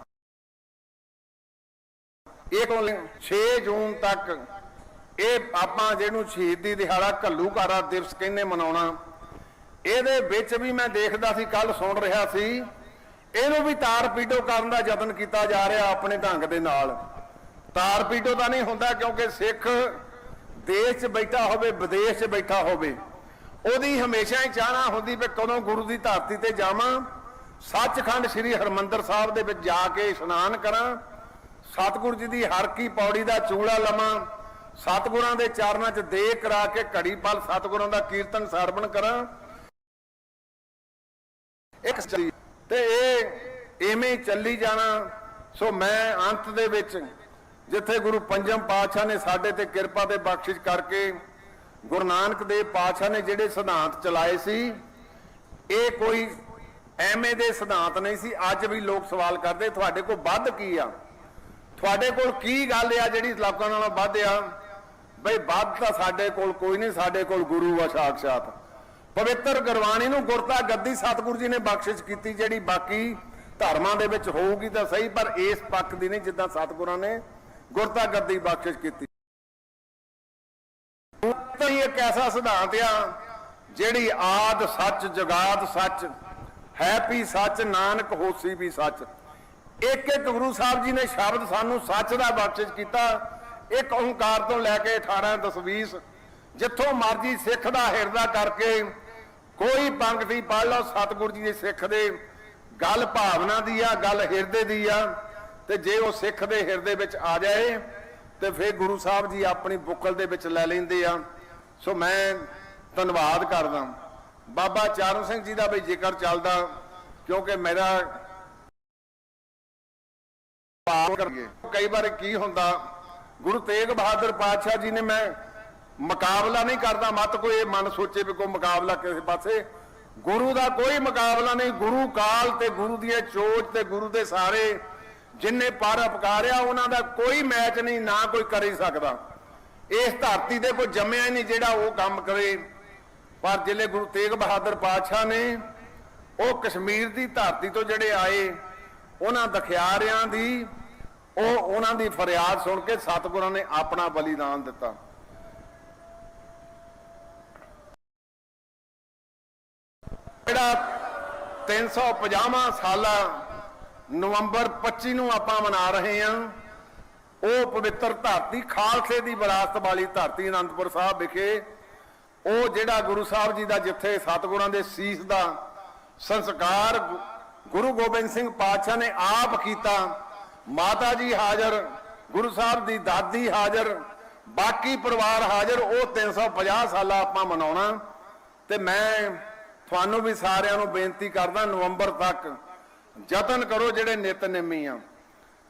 ਇਹ ਕੋਲ 6 ਜੂਨ ਤੱਕ ਇਹ ਆਪਾਂ ਜਿਹਨੂੰ ਸ਼ਹੀਦੀ ਦਿਹਾੜਾ ਘੱਲੂਘਾਰਾ ਦਿਵਸ ਕਹਿੰਦੇ ਮਨਾਉਣਾ, ਇਹਦੇ ਵਿੱਚ ਵੀ ਮੈਂ ਦੇਖਦਾ ਸੀ ਕੱਲ ਸੁਣ ਰਿਹਾ ਸੀ। ਇਹਨੂੰ ਵੀ ਤਾਰ ਪੀਟੋ ਕਰਨ ਦਾ ਯਤਨ ਕੀਤਾ ਜਾ ਰਿਹਾ ਆਪਣੇ ਢੰਗ ਦੇ ਨਾਲ। ਤਾਰ ਪੀਟੋ ਤਾਂ ਨਹੀਂ ਹੁੰਦਾ ਕਿਉਂਕਿ ਸਿੱਖ ਦੇਸ਼ 'ਚ ਬੈਠਾ ਹੋਵੇ, ਵਿਦੇਸ਼ 'ਚ ਬੈਠਾ ਹੋਵੇ। ਉਹਦੀ ਹਮੇਸ਼ਾ ਹੀ ਚਾਹਨਾ ਹੁੰਦੀ ਵੀ ਕਦੋਂ ਗੁਰੂ ਦੀ ਧਰਤੀ ਤੇ ਜਾਵਾਂ। ਸੱਚਖੰਡ ਸ੍ਰੀ ਹਰਮੰਦਰ ਸਾਹਿਬ ਦੇ ਵਿੱਚ ਜਾ ਕੇ ਇਸ਼ਨਾਨ ਕਰਾਂ। ਸਤਿਗੁਰੂ ਜੀ ਦੀ ਹਰ ਕੀ ਪੌੜੀ ਦਾ ਚੂੜਾ ਲਵਾਂ। ਸਤਿਗੁਰਾਂ ਦੇ ਚਰਨਾਂ 'ਚ ਦੇ ਕਰਾ ਕੇ ਘੜੀ ਪਲ ਸਤਿਗੁਰਾਂ ਦਾ ਕੀਰਤਨ ਸਰਵਣ ਕਰਾਂ। ਇੱਕ ਤੇ ਇਹ ਐਵੇਂ ਚੱਲੀ ਜਾਣਾ। ਸੋ ਮੈਂ ਅੰਤ ਦੇ ਵਿੱਚ ਜਿੱਥੇ ਗੁਰੂ ਪੰਜਮ ਪਾਤਸ਼ਾਹ ਨੇ ਸਾਡੇ ਤੇ ਕਿਰਪਾ ਤੇ ਬਖਸ਼ਿਸ਼ ਕਰਕੇ ਗੁਰੂ ਨਾਨਕ ਦੇਵ ਪਾਤਸ਼ਾਹ ਨੇ ਜਿਹੜੇ ਸਿਧਾਂਤ ਚਲਾਏ ਸੀ, ਇਹ ਕੋਈ ਐਵੇਂ ਦੇ ਸਿਧਾਂਤ ਨਹੀਂ ਸੀ। ਅੱਜ ਵੀ ਲੋਕ ਸਵਾਲ ਕਰਦੇ, ਤੁਹਾਡੇ ਕੋਲ ਵੱਧ ਕੀ ਆ? ਤੁਹਾਡੇ ਕੋਲ ਕੀ ਗੱਲ ਆ ਜਿਹੜੀ ਲੋਕਾਂ ਨਾਲੋਂ ਵੱਧ ਆ? ਬਈ ਵੱਧ ਤਾਂ ਸਾਡੇ ਕੋਲ ਕੋਈ ਨਹੀਂ, ਸਾਡੇ ਕੋਲ ਗੁਰੂ ਆ ਸਾਖਸ਼ਾਤ ਪਵਿੱਤਰ ਗੁਰਬਾਣੀ ਨੂੰ ਗੁਰਤਾ ਗੱਦੀ ਸਤਿਗੁਰੂ ਜੀ ਨੇ ਬਖਸ਼ਿਸ਼ ਕੀਤੀ, ਜਿਹੜੀ ਬਾਕੀ ਧਰਮਾਂ ਦੇ ਵਿੱਚ ਹੋਊਗੀ ਤਾਂ ਸਹੀ, ਪਰ ਇਸ ਪੱਖ ਦੀ ਨਹੀਂ, ਜਿੱਦਾਂ ਸਤਿਗੁਰਾਂ ਨੇ ਗੁਰਤਾ ਗੱਦੀ ਬਖਸ਼ਿਸ਼ ਕੀਤੀ। ਤਾਂ ਹੀ ਇੱਕ ਐਸਾ ਸਿਧਾਂਤ ਆ ਜਿਹੜੀ ਆਦ ਸੱਚ, ਜਗਾਦ ਸੱਚ, ਹੈ ਵੀ ਸੱਚ, ਨਾਨਕ ਹੋਸੀ ਵੀ ਸੱਚ। ਇੱਕ ਇੱਕ ਗੁਰੂ ਸਾਹਿਬ ਜੀ ਨੇ ਸ਼ਬਦ ਸਾਨੂੰ ਸੱਚ ਦਾ ਬਖਸ਼ਿਸ਼ ਕੀਤਾ। ਇੱਕ ਓੰਕਾਰ ਤੋਂ ਲੈ ਕੇ 18 10 20 ਜਿੱਥੋਂ ਮਰਜ਼ੀ ਸਿੱਖ ਦਾ ਹਿਰਦਾ ਕਰਕੇ ਕੋਈ ਪੰਕਤੀ ਪੜ ਲਓ, ਸਤਿਗੁਰੂ ਜੀ ਦੇ ਸਿੱਖ ਦੇ। ਗੱਲ ਭਾਵਨਾ ਦੀ ਆ, ਗੱਲ ਹਿਰਦੇ ਦੀ ਆ। ਤੇ ਜੇ ਉਹ ਸਿੱਖ ਦੇ ਹਿਰਦੇ ਵਿੱਚ ਆ ਜਾਏ ਤੇ ਫਿਰ ਗੁਰੂ ਸਾਹਿਬ ਜੀ ਆਪਣੀ ਬੁੱਕਲ ਦੇ ਵਿੱਚ ਲੈ ਲੈਂਦੇ ਆ। ਸੋ ਮੈਂ ਧੰਨਵਾਦ ਕਰਦਾ। ਬਾਬਾ ਚਰਨ ਸਿੰਘ ਜੀ ਦਾ ਵੀ ਜ਼ਿਕਰ ਚੱਲਦਾ, ਕਿਉਂਕਿ ਮੇਰਾ ਕਈ ਵਾਰ ਕੀ ਹੁੰਦਾ, ਗੁਰੂ ਤੇਗ ਬਹਾਦਰ ਪਾਤਸ਼ਾਹ ਜੀ ਨੇ ਮੈਂ ਮੁਕਾਬਲਾ ਨਹੀਂ ਕਰਦਾ, ਮਤ ਕੋਈ ਇਹ ਮਨ ਸੋਚੇ ਵੀ ਕੋਈ ਮੁਕਾਬਲਾ ਕਿਸੇ ਪਾਸੇ। ਗੁਰੂ ਦਾ ਕੋਈ ਮੁਕਾਬਲਾ ਨਹੀਂ, ਗੁਰੂ ਕਾਲ ਤੇ ਗੁਰੂ ਦੀਆਂ ਚੋਜ ਤੇ ਗੁਰੂ ਦੇ ਸਾਰੇ ਜਿਨਨੇ ਪਰ ਅਪਕਾਰਿਆ, ਉਹਨਾਂ ਦਾ ਕੋਈ ਮੈਚ ਨਹੀਂ, ਨਾ ਕੋਈ ਕਰ ਹੀ ਸਕਦਾ। ਇਸ ਧਰਤੀ ਤੇ ਕੋਈ ਜੰਮਿਆ ਹੀ ਨਹੀਂ ਜਿਹੜਾ ਉਹ ਕੰਮ ਕਰੇ। ਪਰ ਜਿਹੜੇ ਗੁਰੂ ਤੇਗ ਬਹਾਦਰ ਪਾਤਸ਼ਾਹ ਨੇ ਉਹ ਕਸ਼ਮੀਰ ਦੀ ਧਰਤੀ ਤੋਂ ਜਿਹੜੇ ਆਏ, ਉਹਨਾਂ ਦਖਿਆਰਿਆਂ ਦੀ, ਉਹ ਉਹਨਾਂ ਦੀ ਫਰਿਆਦ ਸੁਣ ਕੇ ਸਤਿਗੁਰਾਂ ਨੇ ਆਪਣਾ ਬਲੀਦਾਨ ਦਿੱਤਾ। ਜਿਹੜਾ 350ਵਾਂ ਸਾਲਾ ਨਵੰਬਰ 25 ਨੂੰ ਆਪਾਂ ਮਨਾ ਰਹੇ ਹਾਂ। ਉਹ ਪਵਿੱਤਰ ਧਰਤੀ, ਖਾਲਸੇ ਦੀ ਵਿਰਾਸਤ ਵਾਲੀ ਧਰਤੀ ਅਨੰਦਪੁਰ ਸਾਹਿਬ ਵਿਖੇ। ਉਹ ਜਿਹੜਾ ਗੁਰੂ ਸਾਹਿਬ ਜੀ ਦਾ ਜਿੱਥੇ ਸਤਿਗੁਰਾਂ ਦੇ ਸੀਸ ਦਾ ਸੰਸਕਾਰ ਗੁਰੂ ਗੋਬਿੰਦ ਸਿੰਘ ਪਾਤਸ਼ਾਹ ਨੇ ਆਪ ਕੀਤਾ, ਮਾਤਾ ਜੀ ਹਾਜ਼ਰ, ਗੁਰੂ ਸਾਹਿਬ ਦੀ ਦਾਦੀ ਹਾਜ਼ਰ, ਬਾਕੀ ਪਰਿਵਾਰ ਹਾਜ਼ਰ, ਉਹ 350 ਸਾਲਾ ਆਪਾਂ ਮਨਾਉਣਾ। ਤੇ ਮੈਂ ਤੁਹਾਨੂੰ ਵੀ ਸਾਰਿਆਂ ਨੂੰ ਬੇਨਤੀ ਕਰਦਾ, ਨਵੰਬਰ ਤੱਕ ਯਤਨ ਕਰੋ ਜਿਹੜੇ ਨਿਤਨੇਮੀ ਆ।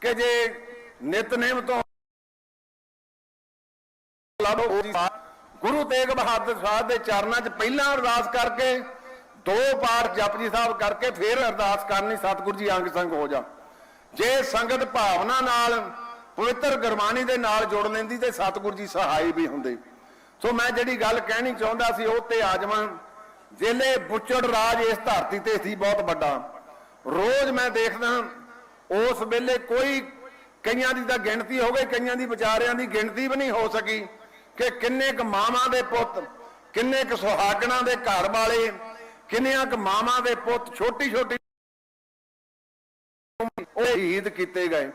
ਕਿ ਜੇ ਨਿਤਨੇਮ ਤੋਂ ਲਾਭੋ ਗੁਰੂ ਤੇਗ ਬਹਾਦਰ ਸਾਹਿਬ ਦੇ ਚਰਨਾਂ 'ਚ ਪਹਿਲਾਂ ਅਰਦਾਸ ਕਰਕੇ, ਦੋ ਪਾਠ ਜਪਜੀ ਸਾਹਿਬ ਕਰਕੇ ਫਿਰ ਅਰਦਾਸ ਕਰਨੀ, ਸਤਿਗੁਰੂ ਜੀ ਅੰਗ ਸੰਗ ਹੋ ਜਾ। ਜੇ ਸੰਗਤ ਭਾਵਨਾ ਨਾਲ, ਪਵਿੱਤਰ ਗੁਰਬਾਣੀ ਦੇ ਨਾਲ ਜੁੜ ਲੈਂਦੀ ਤੇ ਸਤਿਗੁਰੂ ਜੀ ਸਹਾਈ ਵੀ ਹੁੰਦੇ। ਸੋ ਮੈਂ ਜਿਹੜੀ ਗੱਲ ਕਹਿਣੀ ਚਾਹੁੰਦਾ ਸੀ, ਉਹ ਤੇ ਆਜਮਾਂ ਜ਼ਿਲ੍ਹੇ ਬੁੱਚੜ ਰਾਜ ਇਸ ਧਰਤੀ ਤੇ ਸੀ, ਬਹੁਤ ਵੱਡਾ। ਰੋਜ਼ ਮੈਂ ਦੇਖਦਾ ਉਸ ਵੇਲੇ ਕੋਈ ਕਈਆਂ ਦੀ ਤਾਂ ਗਿਣਤੀ ਹੋ ਗਈ, ਕਈਆਂ ਦੀ ਵਿਚਾਰਿਆਂ ਦੀ ਗਿਣਤੀ ਵੀ ਨਹੀਂ ਹੋ ਸਕੀ ਕਿ ਕਿੰਨੇ ਕੁ ਮਾਵਾਂ ਦੇ ਪੁੱਤ, ਕਿੰਨੇ ਕੁ ਸੁਹਾਗਣਾਂ ਦੇ ਘਰ ਵਾਲੇ, ਕਿੰਨੀਆਂ ਕੁ ਮਾਵਾਂ ਦੇ ਪੁੱਤ ਛੋਟੀ ਛੋਟੀ ਉਹ ਸ਼ਹੀਦ ਕੀਤੇ ਗਏ।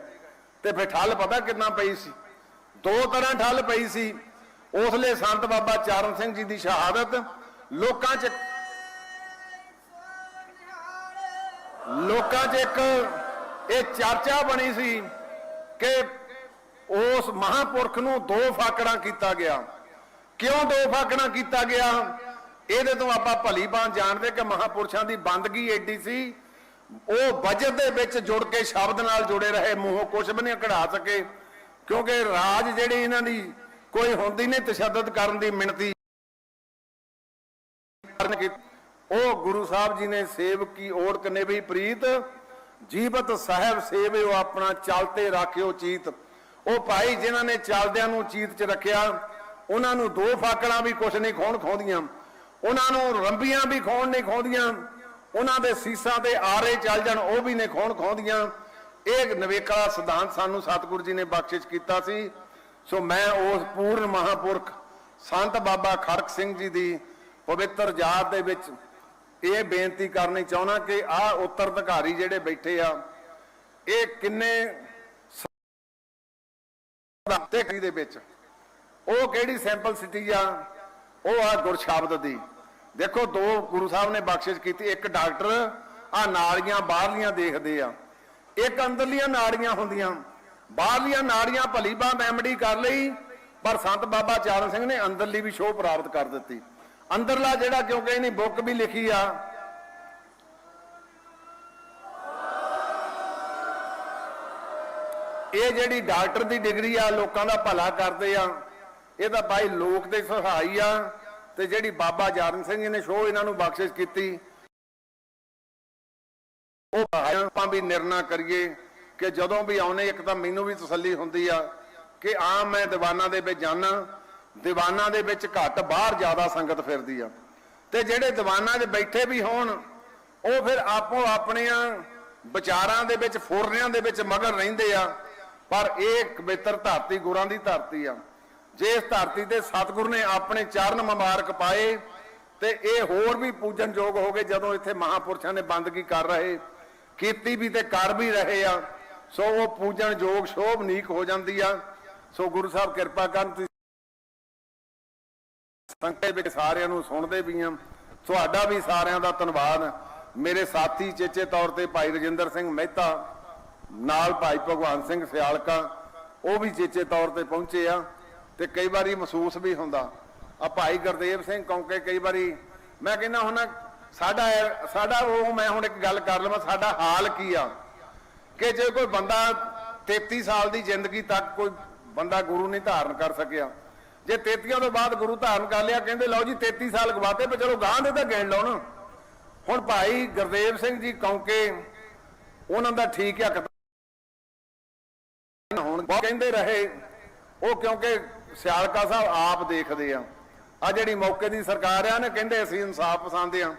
ਤੇ ਫਿਰ ਠੱਲ ਪਤਾ ਕਿੰਨਾ ਪਈ ਸੀ? ਦੋ ਤਰ੍ਹਾਂ ਠੱਲ ਪਈ ਸੀ। ਉਸਲੇ ਸੰਤ ਬਾਬਾ ਚਰਨ ਸਿੰਘ ਜੀ ਦੀ ਸ਼ਹਾਦਤ, ਲੋਕਾਂ 'ਚ ਲੋਕਾਂ 'ਚ ਇੱਕ ਇਹ ਚਰਚਾ ਬਣੀ ਸੀ ਕਿ ਉਸ ਮਹਾਪੁਰਖ ਨੂੰ ਦੋ ਫਾਕੜਾਂ ਕੀਤਾ ਗਿਆ। ਕਿਉਂ ਦੋ ਫਾਕੜਾਂ ਕੀਤਾ ਗਿਆ? ਇਹਦੇ ਤੋਂ ਆਪਾਂ ਭਲੀ ਬਾਣ ਜਾਣਦੇ ਕਿ ਮਹਾਪੁਰਸ਼ਾਂ ਦੀ ਬੰਦਗੀ ਐਡੀ ਸੀ। ਉਹ ਬਜਟ ਦੇ ਵਿੱਚ ਜੁੜ ਕੇ ਸ਼ਬਦ ਨਾਲ ਜੁੜੇ ਰਹੇ, ਮੂੰਹੋਂ ਕੁਝ ਵੀ ਨਹੀਂ ਕਢਾ ਸਕੇ। ਕਿਉਂਕਿ ਰਾਜ ਜਿਹੜੀ ਇਹਨਾਂ ਦੀ ਕੋਈ ਹੁੰਦੀ ਨਹੀਂ ਤਸ਼ੱਦਦ ਕਰਨ ਦੀ ਮਿਣਤੀ ਕਰਨ ਕੀ ਉਹ ਗੁਰੂ ਸਾਹਿਬ ਜੀ ਨੇ ਸੇਵ ਕੀ ਓੜਕ ਵੀ ਪ੍ਰੀਤ? ਜੀਵਤ ਸਾਹਿਬ ਸੇਵਿਓ ਆਪਣਾ ਚਲਤੇ ਰਾਖਿਓ ਚੀਤ। ਉਹ ਭਾਈ ਜਿਨ੍ਹਾਂ ਨੇ ਚੱਲਦਿਆਂ ਨੂੰ ਚੀਤ 'ਚ ਰੱਖਿਆ, ਉਹਨਾਂ ਨੂੰ ਦੋ ਫਾਕੜਾਂ ਵੀ ਕੁਛ ਨਹੀਂ ਖੋਣ ਖੋਂਦੀਆਂ। ਉਹਨਾਂ ਨੂੰ ਰੰਬੀਆਂ ਵੀ ਖੋਣ ਨਹੀਂ ਖੋਂਦੀਆਂ। ਉਹਨਾਂ ਦੇ ਸੀਸਾਂ ਤੇ ਆਰੇ ਚੱਲ ਜਾਣ, ਉਹ ਵੀ ਨਹੀਂ ਖੋਣ ਖੋਂਦੀਆਂ। ਇਹ ਨਵੇਕਲਾ ਸਿਧਾਂਤ ਸਾਨੂੰ ਸਤਿਗੁਰੂ ਜੀ ਨੇ ਬਖਸ਼ਿਸ਼ ਕੀਤਾ ਸੀ। ਸੋ ਮੈਂ ਉਸ ਪੂਰਨ ਮਹਾਪੁਰਖ ਸੰਤ ਬਾਬਾ ਖੜਕ ਸਿੰਘ ਜੀ ਦੀ ਪਵਿੱਤਰ ਯਾਦ ਦੇ ਵਿੱਚ ਇਹ ਬੇਨਤੀ ਕਰਨੀ ਚਾਹੁੰਦਾ ਕਿ ਆ ਉੱਤਰਾਧਿਕਾਰੀ ਜਿਹੜੇ ਬੈਠੇ ਆ, ਇਹ ਕਿੰਨੇ ਤੇ ਦੇ ਵਿੱਚ, ਉਹ ਕਿਹੜੀ ਸੈਂਪਲ ਸਿਟੀ ਆ, ਉਹ ਆ ਗੁਰਸ਼ਬਦ ਦੀ। ਦੇਖੋ, ਦੋ ਗੁਰੂ ਸਾਹਿਬ ਨੇ ਬਖਸ਼ਿਸ਼ ਕੀਤੀ, ਇੱਕ ਡਾਕਟਰ, ਆ ਨਾੜੀਆਂ ਬਾਹਰਲੀਆਂ ਦੇਖਦੇ ਆ। ਇੱਕ ਅੰਦਰਲੀਆਂ ਨਾੜੀਆਂ ਹੁੰਦੀਆਂ, ਬਾਹਰਲੀਆਂ ਨਾੜੀਆਂ ਭਲੀ ਬਾਹ ਐਮਡੀ ਕਰ ਲਈ, ਪਰ ਸੰਤ ਬਾਬਾ ਚਰਨ ਸਿੰਘ ਨੇ ਅੰਦਰਲੀ ਵੀ ਸ਼ੋਅ ਪ੍ਰਾਪਤ ਕਰ ਦਿੱਤੀ। ਅੰਦਰਲਾ ਜਿਹੜਾ ਕਿਉਂਕਿ ਇਹਨੇ ਬੁੱਕ ਵੀ ਲਿਖੀ ਆ। ਇਹ ਜਿਹੜੀ ਡਾਕਟਰ ਦੀ ਡਿਗਰੀ ਆ, ਲੋਕਾਂ ਦਾ ਭਲਾ ਕਰਦੇ ਆ। ਇਹ ਤਾਂ ਬਾਈ ਲੋਕ ਦੇ ਸਹਾਈ ਆ ਤੇ ਜਿਹੜੀ ਬਾਬਾ ਜਾਰਨ ਸਿੰਘ ਜੀ ਨੇ ਸ਼ੋਅ ਇਹਨਾਂ ਨੂੰ ਬਖਸ਼ਿਸ਼ ਕੀਤੀ। ਉਹ ਆਪਾਂ ਵੀ ਨਿਰਣਾ ਕਰੀਏ ਕਿ ਜਦੋਂ ਵੀ ਆਉਨੇ ਇੱਕ ਤਾਂ ਮੈਨੂੰ ਵੀ ਤਸੱਲੀ ਹੁੰਦੀ ਆ ਕਿ ਆ ਮੈਂ ਦੀਵਾਨਾਂ ਦੇ ਵਿੱਚ ਜਾਣਾ ਦੀਵਾਨਾਂ ਦੇ ਵਿੱਚ ਘੱਟ, ਬਾਹਰ ਜ਼ਿਆਦਾ ਸੰਗਤ ਫਿਰਦੀ ਆ। ਤੇ ਜਿਹੜੇ ਦੀਵਾਨਾਂ 'ਚ ਬੈਠੇ ਵੀ ਹੋਣ, ਉਹ ਫਿਰ ਆਪੋ ਆਪਣੀਆਂ ਵਿਚਾਰਾਂ ਦੇ ਵਿੱਚ, ਫੁਰਨਿਆਂ ਦੇ ਵਿੱਚ ਮਗਨ ਰਹਿੰਦੇ ਆ। ਪਰ ਇਹ ਪਵਿੱਤਰ ਧਰਤੀ, ਗੁਰਾਂ ਦੀ ਧਰਤੀ ਆ। ਜੇ ਇਸ ਧਰਤੀ ਤੇ ਸਤਿਗੁਰ ਨੇ ਆਪਣੇ ਚਰਨ ਮੁਬਾਰਕ ਪਾਏ, ਤੇ ਇਹ ਹੋਰ ਵੀ ਪੂਜਨਯੋਗ ਹੋ ਗਏ ਜਦੋਂ ਇੱਥੇ ਮਹਾਪੁਰਸ਼ਾਂ ਨੇ ਬੰਦਗੀ ਕਰ ਰਹੇ, ਕੀਤੀ ਵੀ ਤੇ ਕਰ ਵੀ ਰਹੇ ਆ। ਸੋ ਉਹ ਪੂਜਨਯੋਗ ਸ਼ੋਭਨੀਕ ਹੋ ਜਾਂਦੀ ਆ। ਸੋ ਗੁਰੂ ਸਾਹਿਬ ਕਿਰਪਾ ਕਰਨ, ਤੁਸੀਂ ਸੰਗਤ ਵਿੱਚ ਸਾਰਿਆਂ ਨੂੰ ਸੁਣਦੇ ਵੀ ਆ। ਤੁਹਾਡਾ ਵੀ ਸਾਰਿਆਂ ਦਾ ਧੰਨਵਾਦ। ਮੇਰੇ ਸਾਥੀ ਚੇਚੇ ਤੌਰ ਤੇ ਭਾਈ ਰਜਿੰਦਰ ਸਿੰਘ ਮਹਿਤਾ, ਨਾਲ ਭਾਈ ਭਗਵਾਨ ਸਿੰਘ ਸਿਆਲਕਾ, ਉਹ ਵੀ ਚੇਚੇ ਤੌਰ ਤੇ ਪਹੁੰਚੇ ਆ ਤੇ ਕਈ ਵਾਰੀ ਮਹਿਸੂਸ ਵੀ ਹੁੰਦਾ। ਆ ਭਾਈ ਗੁਰਦੇਵ ਸਿੰਘ ਕੌਂਕੇ ਕਈ ਵਾਰੀ, ਮੈਂ ਕਹਿੰਦਾ ਹੁਣ ਸਾਡਾ ਸਾਡਾ ਉਹ ਮੈਂ ਹੁਣ ਇੱਕ ਗੱਲ ਕਰ ਲਵਾਂ, ਸਾਡਾ ਹਾਲ ਕੀ ਆ? ਕਿ ਜੇ ਕੋਈ ਬੰਦਾ 33 ਸਾਲ ਦੀ ਜ਼ਿੰਦਗੀ ਤੱਕ ਕੋਈ ਬੰਦਾ ਗੁਰੂ ਨਹੀਂ ਧਾਰਨ ਕਰ ਸਕਿਆ ਜੇ 33 ਤੋਂ ਬਾਅਦ ਗੁਰੂ ਧਾਰਨ ਕਰ ਲਿਆ, ਕਹਿੰਦੇ ਲਓ ਜੀ 33 ਸਾਲ ਗਵਾਤੇ ਪਰ ਚਲੋ ਗਾਂ ਦੇ ਤਾਂ ਗਿਣ ਲਓ ਨਾ। ਹੁਣ ਭਾਈ ਗੁਰਦੇਵ ਸਿੰਘ ਜੀ ਕੌਂਕੇ, ਉਹਨਾਂ ਦਾ ਠੀਕ ਆ ਹੁਣ ਕਹਿੰਦੇ ਰਹੇ। ਉਹ ਕਿਉਂਕਿ ਸਿਆਲਕਾ ਸਾਹਿਬ ਆਪ ਦੇਖਦੇ ਆ। ਆ ਜਿਹੜੀ ਮੌਕੇ ਦੀ ਸਰਕਾਰ ਆ ਨਾ, ਕਹਿੰਦੇ ਅਸੀਂ ਇਨਸਾਫ ਪਸੰਦ ਆ।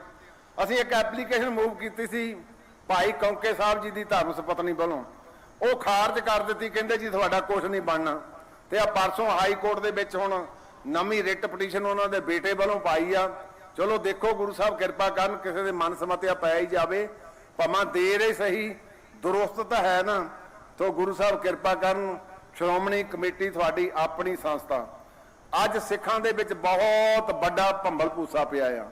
ਅਸੀਂ ਇੱਕ ਐਪਲੀਕੇਸ਼ਨ ਮੂਵ ਕੀਤੀ ਸੀ, ਭਾਈ ਕੌਂਕੇ ਸਾਹਿਬ ਜੀ ਦੀ ਧਰਮ ਸੁਪਤਨੀ ਵੱਲੋਂ। ਉਹ ਖਾਰਜ ਕਰ ਦਿੱਤੀ, ਕਹਿੰਦੇ ਜੀ ਤੁਹਾਡਾ ਕੁਝ ਨਹੀਂ ਬਣਨਾ। ਤੇ ਆ ਪਰਸੋਂ ਹਾਈ ਕੋਰਟ ਦੇ ਵਿੱਚ ਹੁਣ ਨਵੀਂ ਰਿਟ ਪਟੀਸ਼ਨ ਉਹਨਾਂ ਦੇ ਬੇਟੇ ਵੱਲੋਂ ਪਾਈ ਆ। ਚਲੋ ਦੇਖੋ ਗੁਰੂ ਸਾਹਿਬ ਕਿਰਪਾ ਕਰਨ, ਕਿਸੇ ਦੇ ਮਨ ਸਮਤਿਆ ਪੈ ਹੀ ਜਾਵੇ। ਭਾਵੇਂ ਦੇਰ ਹੀ ਸਹੀ, ਦੁਰੁਸਤ ਤਾਂ ਹੈ ਨਾ। ਤੋ ਗੁਰੂ ਸਾਹਿਬ ਕਿਰਪਾ ਕਰਨ, ਸ਼੍ਰੋਮਣੀ ਕਮੇਟੀ ਤੁਹਾਡੀ ਆਪਣੀ ਸੰਸਥਾ। ਅੱਜ ਸਿੱਖਾਂ ਦੇ ਵਿੱਚ ਬਹੁਤ ਵੱਡਾ ਭੰਬਲ ਭੂਸਾ ਪਿਆ ਆ।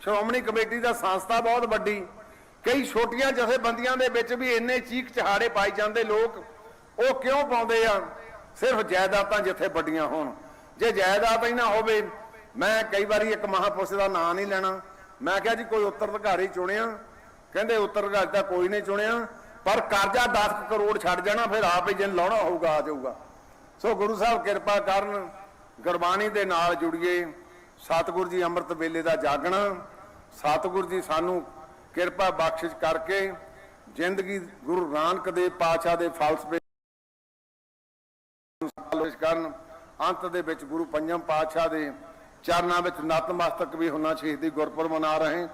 ਸ਼੍ਰੋਮਣੀ ਕਮੇਟੀ ਦਾ ਸੰਸਥਾ ਬਹੁਤ ਵੱਡੀ। ਕਈ ਛੋਟੀਆਂ ਜਥੇਬੰਦੀਆਂ ਦੇ ਵਿੱਚ ਵੀ ਇੰਨੇ ਚੀਕ ਚਹਾੜੇ ਪਾਈ ਜਾਂਦੇ ਲੋਕ। ਉਹ ਕਿਉਂ ਪਾਉਂਦੇ ਆ? ਸਿਰਫ ਜਾਇਦਾਦਾਂ ਜਿੱਥੇ ਵੱਡੀਆਂ ਹੋਣ। ਜੇ ਜਾਇਦਾਦ ਹੀ ਨਾ ਹੋਵੇ, ਮੈਂ ਕਈ ਵਾਰੀ ਇੱਕ ਮਹਾਪੁਰਸ਼ ਦਾ ਨਾਂ ਨਹੀਂ ਲੈਣਾ। ਮੈਂ ਕਿਹਾ ਜੀ, ਕੋਈ ਉੱਤਰ ਉੱਤਰਾਧਿਕਾਰੀ ਚੁਣਿਆ? ਕਹਿੰਦੇ ਉੱਤਰ ਅਧਿਕਾਰੀ ਤਾਂ ਕੋਈ ਨਹੀਂ ਚੁਣਿਆ। ਪਰ ਕਰਜ਼ਾ 10 ਕਰੋੜ ਛੱਡ ਜਾਣਾ, ਫਿਰ ਆਪ ਹੀ ਜਿੰਨ ਲਾਉਣਾ ਹੋਊਗਾ, ਆ ਜਾਊਗਾ। ਸੋ ਗੁਰੂ ਸਾਹਿਬ ਕਿਰਪਾ ਕਰਨ, ਗੁਰਬਾਣੀ ਦੇ ਨਾਲ ਜੁੜੀਏ। ਸਤਿਗੁਰੂ ਜੀ ਅੰਮ੍ਰਿਤ ਵੇਲੇ ਦਾ ਜਾਗਣਾ। ਸਤਿਗੁਰੂ ਜੀ ਸਾਨੂੰ ਕਿਰਪਾ ਬਖਸ਼ਿਸ਼ ਕਰਕੇ ਜ਼ਿੰਦਗੀ ਗੁਰੂ ਨਾਨਕ ਦੇਵ ਪਾਤਸ਼ਾਹ ਦੇ ਫਲਸਫੇ ਕਰਨ। ਅੰਤ ਦੇ ਵਿੱਚ ਗੁਰੂ ਪੰਜਮ ਪਾਤਸ਼ਾਹ ਦੇ ਚਰਨਾਂ ਵਿੱਚ ਨਤਮਸਤਕ ਵੀ ਹੋਣਾ ਸ਼ਹੀਦੀ ਗੁਰਪੁਰਬ ਮਨਾ ਰਹੇ।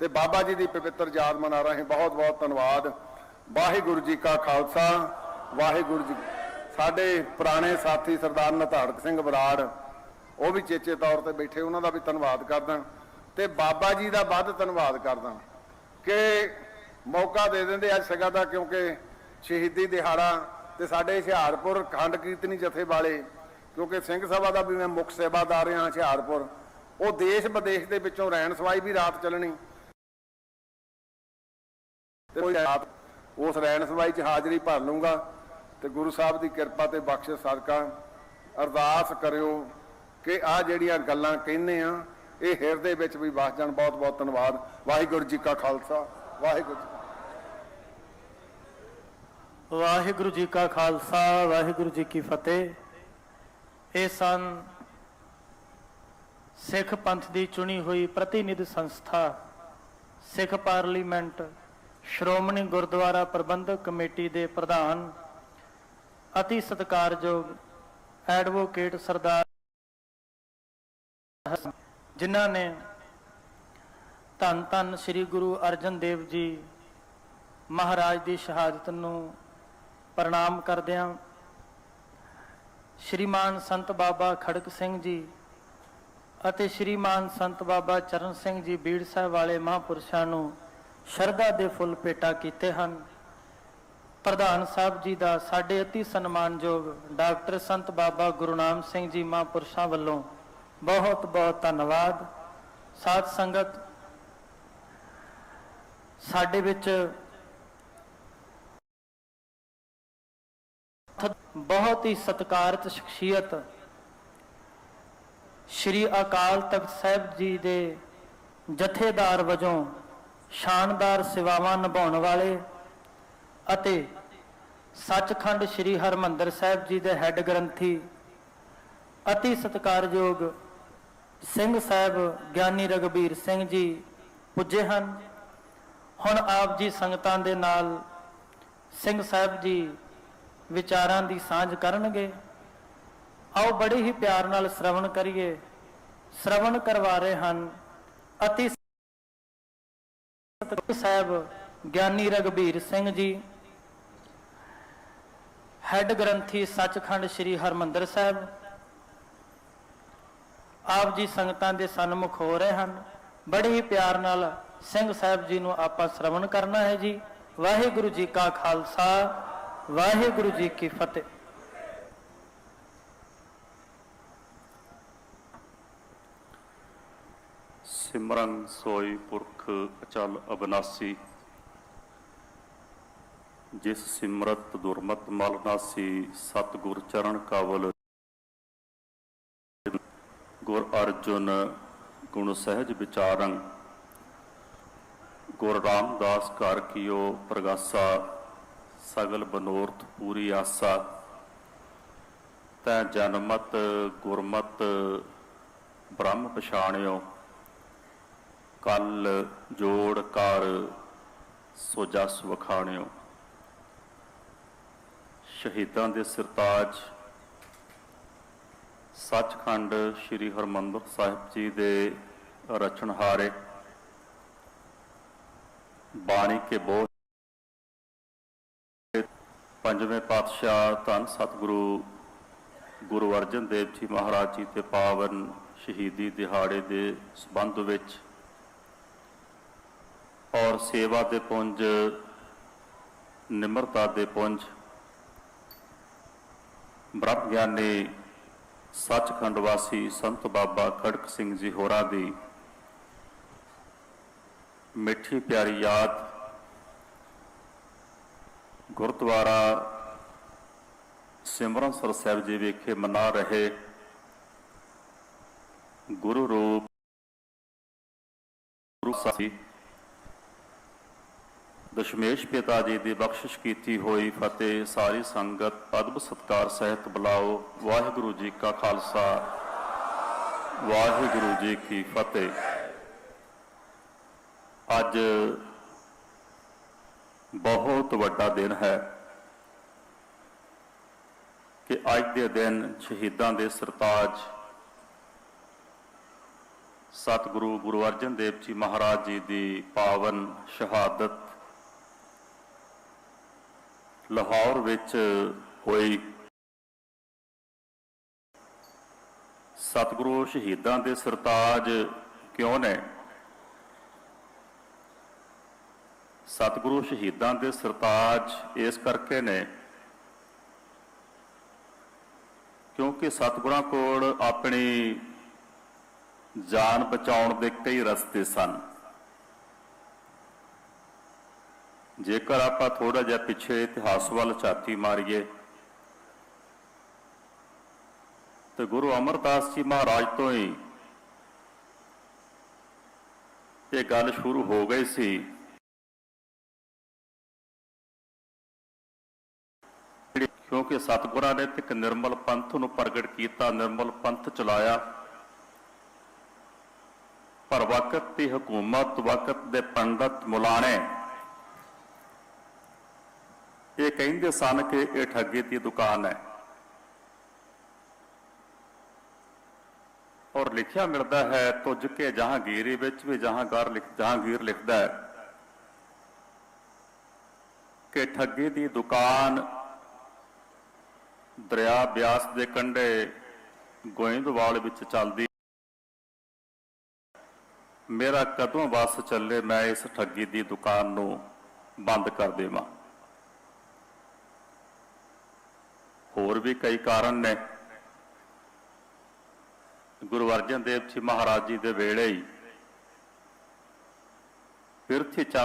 ਤੇ ਬਾਬਾ ਜੀ ਦੀ ਪਵਿੱਤਰ ਯਾਦ ਮਨਾ ਰਹੇ। ਬਹੁਤ ਬਹੁਤ ਧੰਨਵਾਦ। ਵਾਹਿਗੁਰੂ ਜੀ ਕਾ ਖਾਲਸਾ। ਵਾਹਿਗੁਰੂ ਜੀ ਸਾਡੇ ਪੁਰਾਣੇ ਸਾਥੀ ਸਰਦਾਰ ਨਧਾੜਕ ਸਿੰਘ ਬਰਾੜ, ਉਹ ਵੀ ਚੇਚੇ ਤੌਰ ਤੇ ਬੈਠੇ, ਉਹਨਾਂ ਦਾ ਵੀ ਧੰਨਵਾਦ ਕਰਦਾ। ਤੇ ਬਾਬਾ ਜੀ ਦਾ ਵੱਧ ਧੰਨਵਾਦ ਕਰਦਾ ਕਿ ਮੌਕਾ ਦੇ ਦਿੰਦੇ ਅੱਜ ਸਗਾ ਦਾ ਕਿਉਂਕਿ ਸ਼ਹੀਦੀ ਦਿਹਾੜਾ ਤੇ ਸਾਡੇ ਹੁਸ਼ਿਆਰਪੁਰ ਖੰਡ ਕੀਰਤਨੀ ਜਥੇ ਵਾਲੇ ਕਿਉਂਕਿ ਸਿੰਘ ਸਭਾ ਦਾ ਵੀ ਮੈਂ ਮੁੱਖ ਸੇਵਾਦਾਰ ਹਾਂ ਹੁਸ਼ਿਆਰਪੁਰ, ਉਹ ਦੇਸ਼ ਵਿਦੇਸ਼ ਦੇ ਵਿੱਚੋਂ ਰਹਿਣ ਸਵਾਈ ਵੀ ਰਾਤ ਚੱਲਣੀ। ਤੇ ਕੋਈ ਰਾਤ ਉਸ ਰਹਿਣ ਸਵਾਈ 'ਚ ਹਾਜ਼ਰੀ ਭਰ ਲੂੰਗਾ ਤੇ ਗੁਰੂ ਸਾਹਿਬ ਦੀ ਕਿਰਪਾ ਤੇ ਬਖਸ਼ਿਸ਼ ਸਦਕਾ ਅਰਦਾਸ ਕਰਿਓ ਕਿ ਆ ਜਿਹੜੀਆਂ ਗੱਲਾਂ ਕਹਿੰਦੇ ਆ, ਇਹ ਹਿਰਦੇ ਵਿੱਚ ਵੀ ਵਸ ਜਾਣ। ਬਹੁਤ ਬਹੁਤ ਧੰਨਵਾਦ। ਵਾਹਿਗੁਰੂ ਜੀ ਕਾ ਖਾਲਸਾ। ਵਾਹਿਗੁਰੂ ਜੀ ਵਾਹਿਗੁਰੂ ਜੀ ਕਾ ਖਾਲਸਾ, ਵਾਹਿਗੁਰੂ ਜੀ ਕੀ ਫਤਿਹ। ਇਹ ਸਨ ਸਿੱਖ ਪੰਥ ਦੀ ਚੁਣੀ ਹੋਈ ਪ੍ਰਤੀਨਿਧ ਸੰਸਥਾ, ਸਿੱਖ ਪਾਰਲੀਮੈਂਟ ਸ਼੍ਰੋਮਣੀ ਗੁਰਦੁਆਰਾ ਪ੍ਰਬੰਧਕ ਕਮੇਟੀ ਦੇ ਪ੍ਰਧਾਨ, ਅਤੀ ਸਤਿਕਾਰਯੋਗ ਐਡਵੋਕੇਟ ਸਰਦਾਰ ਜਿਨ੍ਹਾਂ ਨੇ ਧੰਨ ਧੰਨ ਸ੍ਰੀ ਗੁਰੂ ਅਰਜਨ ਦੇਵ ਜੀ ਮਹਾਰਾਜ ਦੀ ਸ਼ਹਾਦਤ ਨੂੰ ਪ੍ਰਣਾਮ ਕਰਦਿਆਂ ਸ਼੍ਰੀਮਾਨ ਸੰਤ ਬਾਬਾ ਖੜਕ ਸਿੰਘ ਜੀ ਅਤੇ ਸ਼੍ਰੀਮਾਨ ਸੰਤ ਬਾਬਾ ਚਰਨ ਸਿੰਘ ਜੀ ਬੀੜ ਸਾਹਿਬ ਵਾਲੇ ਮਹਾਂਪੁਰਸ਼ਾਂ ਨੂੰ ਸ਼ਰਧਾ ਦੇ ਫੁੱਲ ਭੇਟਾ ਕੀਤੇ ਹਨ। ਪ੍ਰਧਾਨ ਸਾਹਿਬ ਜੀ ਦਾ ਸਾਡੇ ਅਤੀ ਸਨਮਾਨਯੋਗ ਡਾਕਟਰ ਸੰਤ ਬਾਬਾ ਗੁਰਨਾਮ ਸਿੰਘ ਜੀ ਮਹਾਂਪੁਰਸ਼ਾਂ ਵੱਲੋਂ ਬਹੁਤ ਬਹੁਤ ਧੰਨਵਾਦ। ਸਾਧ ਸੰਗਤ ਸਾਡੇ ਵਿੱਚ ਬਹੁਤ ਹੀ ਸਤਿਕਾਰਤ ਸ਼ਖਸੀਅਤ ਸ਼੍ਰੀ ਅਕਾਲ ਤਖਤ ਸਾਹਿਬ ਜੀ ਦੇ ਜਥੇਦਾਰ ਵਜੋਂ ਸ਼ਾਨਦਾਰ ਸੇਵਾਵਾਂ ਨਿਭਾਉਣ ਵਾਲੇ ਅਤੇ ਸੱਚਖੰਡ ਸ਼੍ਰੀ ਹਰਮੰਦਰ ਸਾਹਿਬ ਜੀ ਦੇ ਹੈੱਡ ਗ੍ਰੰਥੀ, ਅਤੀ ਸਤਿਕਾਰਯੋਗ ਸਿੰਘ ਸਾਹਿਬ ਗਿਆਨੀ ਰਗਬੀਰ ਸਿੰਘ ਜੀ ਪੁੱਜੇ ਹਨ। ਹੁਣ ਆਪ ਜੀ ਸੰਗਤਾਂ ਦੇ ਨਾਲ ਸਿੰਘ ਸਾਹਿਬ ਜੀ ਵਿਚਾਰਾਂ ਦੀ ਸਾਂਝ ਕਰਨਗੇ। ਆਓ ਬੜੇ ਹੀ ਪਿਆਰ ਨਾਲ ਸ਼ਰਵਣ ਕਰੀਏ। ਸ਼ਰਵਣ ਕਰਵਾ ਰਹੇ ਹਨ। ਅਤੀ ਸਤਿਗੁਰੂ ਸਾਹਿਬ, ਗਿਆਨੀ ਰਗਬੀਰ ਸਿੰਘ ਜੀ। ਹੈੱਡ ਗ੍ਰੰਥੀ ਸੱਚਖੰਡ ਸ੍ਰੀ ਹਰਮੰਦਰ ਸਾਹਿਬ। ਆਪ ਜੀ ਸੰਗਤਾਂ ਦੇ ਸਨਮੁਖ ਹੋ ਰਹੇ ਹਨ। ਬੜੇ ਹੀ ਪਿਆਰ ਨਾਲ ਸਿੰਘ ਸਾਹਿਬ ਜੀ ਨੂੰ ਆਪਾਂ ਸ਼ਰਵਣ ਕਰਨਾ ਹੈ ਜੀ। ਵਾਹਿਗੁਰੂ ਜੀ ਕਾ ਖਾਲਸਾ। ਵਾਹਿਗੁਰੂ ਜੀ ਕੀ ਫਤਿਹ। ਸਿਮਰਨ ਸੋਈ ਪੁਰਖ ਅਚਲ ਅਬਨਾਸੀ, ਜਿਸ ਸਿਮਰਤ ਦੁਰਮਤ ਮਲ ਨਾਸੀ, ਸਤਿਗੁਰ ਚਰਨ ਕਵਲ। ਗੁਰ ਅਰਜੁਨ ਗੁਣ ਸਹਿਜ ਵਿਚਾਰੰ ਗੁਰ ਰਾਮਦਾਸ ਕਰ ਕੀਓ ਪ੍ਰਗਾਸਾ। ਸਗਲ ਬਨੋਰਥ ਪੂਰੀ ਆਸਾ। ਤੈ ਜਨਮਤ ਗੁਰਮਤ ਬ੍ਰਹਮ ਪਛਾਣਿਓ। ਕੱਲ ਜੋੜ ਕਰ ਸੋ ਜਸ ਵਖਾਣਿਓ। ਸ਼ਹੀਦਾਂ ਦੇ ਸਰਤਾਜ। ਸੱਚਖੰਡ ਸ੍ਰੀ ਹਰਮੰਦਰ ਸਾਹਿਬ ਜੀ ਦੇ ਰਚਨਹਾਰੇ। ਬਾਣੀ ਕੇ ਬੋਧ ਪੰਜਵੇਂ ਪਾਤਸ਼ਾਹ ਧੰਨ ਸਤਿਗੁਰੂ ਗੁਰੂ ਅਰਜਨ ਦੇਵ ਜੀ ਮਹਾਰਾਜ ਜੀ ਤੇ ਪਾਵਨ ਸ਼ਹੀਦੀ ਦਿਹਾੜੇ ਦੇ ਸੰਬੰਧ ਵਿੱਚ ਔਰ ਸੇਵਾ ਦੇ ਪੁੰਜ, ਨਿਮਰਤਾ ਦੇ ਪੁੰਜ ਬ੍ਰਹਮ ਗਿਆਨੀ ਸੱਚਖੰਡ ਵਾਸੀ ਸੰਤ ਬਾਬਾ ਖੜਕ ਸਿੰਘ ਜੀ ਹੋਰਾਂ ਦੀ ਮਿੱਠੀ ਪਿਆਰੀ ਯਾਦ ਗੁਰਦੁਆਰਾ ਸਿਮਰਨਸਰ ਸਾਹਿਬ ਜੀ ਵਿਖੇ ਮਨਾ ਰਹੇ ਗੁਰੂ ਰੂਪ ਗੁਰੂ ਸਾਹਿਬ ਦਸ਼ਮੇਸ਼ ਪਿਤਾ ਜੀ ਦੀ ਬਖਸ਼ਿਸ਼ ਕੀਤੀ ਹੋਈ ਫਤਿਹ, ਸਾਰੀ ਸੰਗਤ ਅਦਬ ਸਤਕਾਰ ਸਹਿਤ ਬੁਲਾਓ। ਵਾਹਿਗੁਰੂ ਜੀ ਕਾ ਖਾਲਸਾ। ਵਾਹਿਗੁਰੂ ਜੀ ਕੀ ਫਤਿਹ। ਅੱਜ ਬਹੁਤ ਵੱਡਾ ਦਿਨ ਹੈ ਕਿ ਅੱਜ ਦੇ ਦਿਨ ਸ਼ਹੀਦਾਂ ਦੇ ਸਰਤਾਜ ਸਤਿਗੁਰੂ ਗੁਰੂ ਅਰਜਨ ਦੇਵ ਜੀ ਮਹਾਰਾਜ ਜੀ ਦੀ ਪਾਵਨ ਸ਼ਹਾਦਤ ਲਾਹੌਰ ਵਿੱਚ ਹੋਈ। ਸਤਿਗੁਰੂ ਸ਼ਹੀਦਾਂ ਦੇ ਸਰਤਾਜ ਕਿਉਂ ਨੇ? ਸਤਿਗੁਰੂ ਸ਼ਹੀਦਾਂ ਦੇ ਸਰਤਾਜ ਇਸ ਕਰਕੇ ਨੇ ਕਿਉਂਕਿ ਸਤਿਗੁਰਾਂ ਕੋਲ ਆਪਣੀ ਜਾਨ ਬਚਾਉਣ ਦੇ ਕਈ ਰਸਤੇ ਸਨ। ਜੇਕਰ ਆਪਾਂ ਥੋੜਾ ਜਿਹਾ ਪਿੱਛੇ ਇਤਿਹਾਸ ਵੱਲ ਝਾਤੀ ਮਾਰੀਏ, ਤੇ ਗੁਰੂ ਅਮਰਦਾਸ ਜੀ ਮਹਾਰਾਜ ਤੋਂ ਹੀ ਇਹ ਗੱਲ ਸ਼ੁਰੂ ਹੋ ਗਈ ਸੀ ਕਿਉਂਕਿ ਸਤਿਗੁਰਾਂ ਨੇ ਤੇ ਇੱਕ ਨਿਰਮਲ ਪੰਥ ਨੂੰ ਪ੍ਰਗਟ ਕੀਤਾ, ਨਿਰਮਲ ਪੰਥ ਚਲਾਇਆ। ਪਰ ਵਕਤ ਦੀ ਹਕੂਮਤ, ਵਕਤ ਦੇ ਪੰਡਤ ਮੁਲਾਣੇ ਇਹ ਕਹਿੰਦੇ ਸਨ ਕਿ ਇਹ ਠੱਗੀ ਦੀ ਦੁਕਾਨ ਹੈ। ਔਰ ਲਿਖਿਆ ਮਿਲਦਾ ਹੈ, ਤੁਝ ਕੇ ਜਹਾਂਗੀਰੀ ਵਿੱਚ ਵੀ ਜਹਾਂਗੀਰ ਲਿਖ, ਜਹਾਂਗੀਰ ਲਿਖਦਾ ਹੈ ਕਿ ਠੱਗੀ ਦੀ ਦੁਕਾਨ ਦਰਿਆ ਬਿਆਸ ਦੇ ਕੰਢੇ ਗੋਇੰਦਵਾਲ ਵਿੱਚ ਚੱਲਦੀ ਮੇਰਾ ਕਦੋਂ ਬਸ ਚੱਲੇ ਮੈਂ ਇਸ ਠੱਗੀ ਦੀ ਦੁਕਾਨ ਨੂੰ ਬੰਦ ਕਰ ਦੇਵਾਂ? ਹੋਰ ਵੀ ਕਈ ਕਾਰਨ ਨੇ। ਗੁਰੂ ਅਰਜਨ ਦੇਵ ਜੀ ਮਹਾਰਾਜ ਜੀ ਦੇ ਵੇਲੇ ਹੀ ਪਿਰਥੀ ਚੰਦ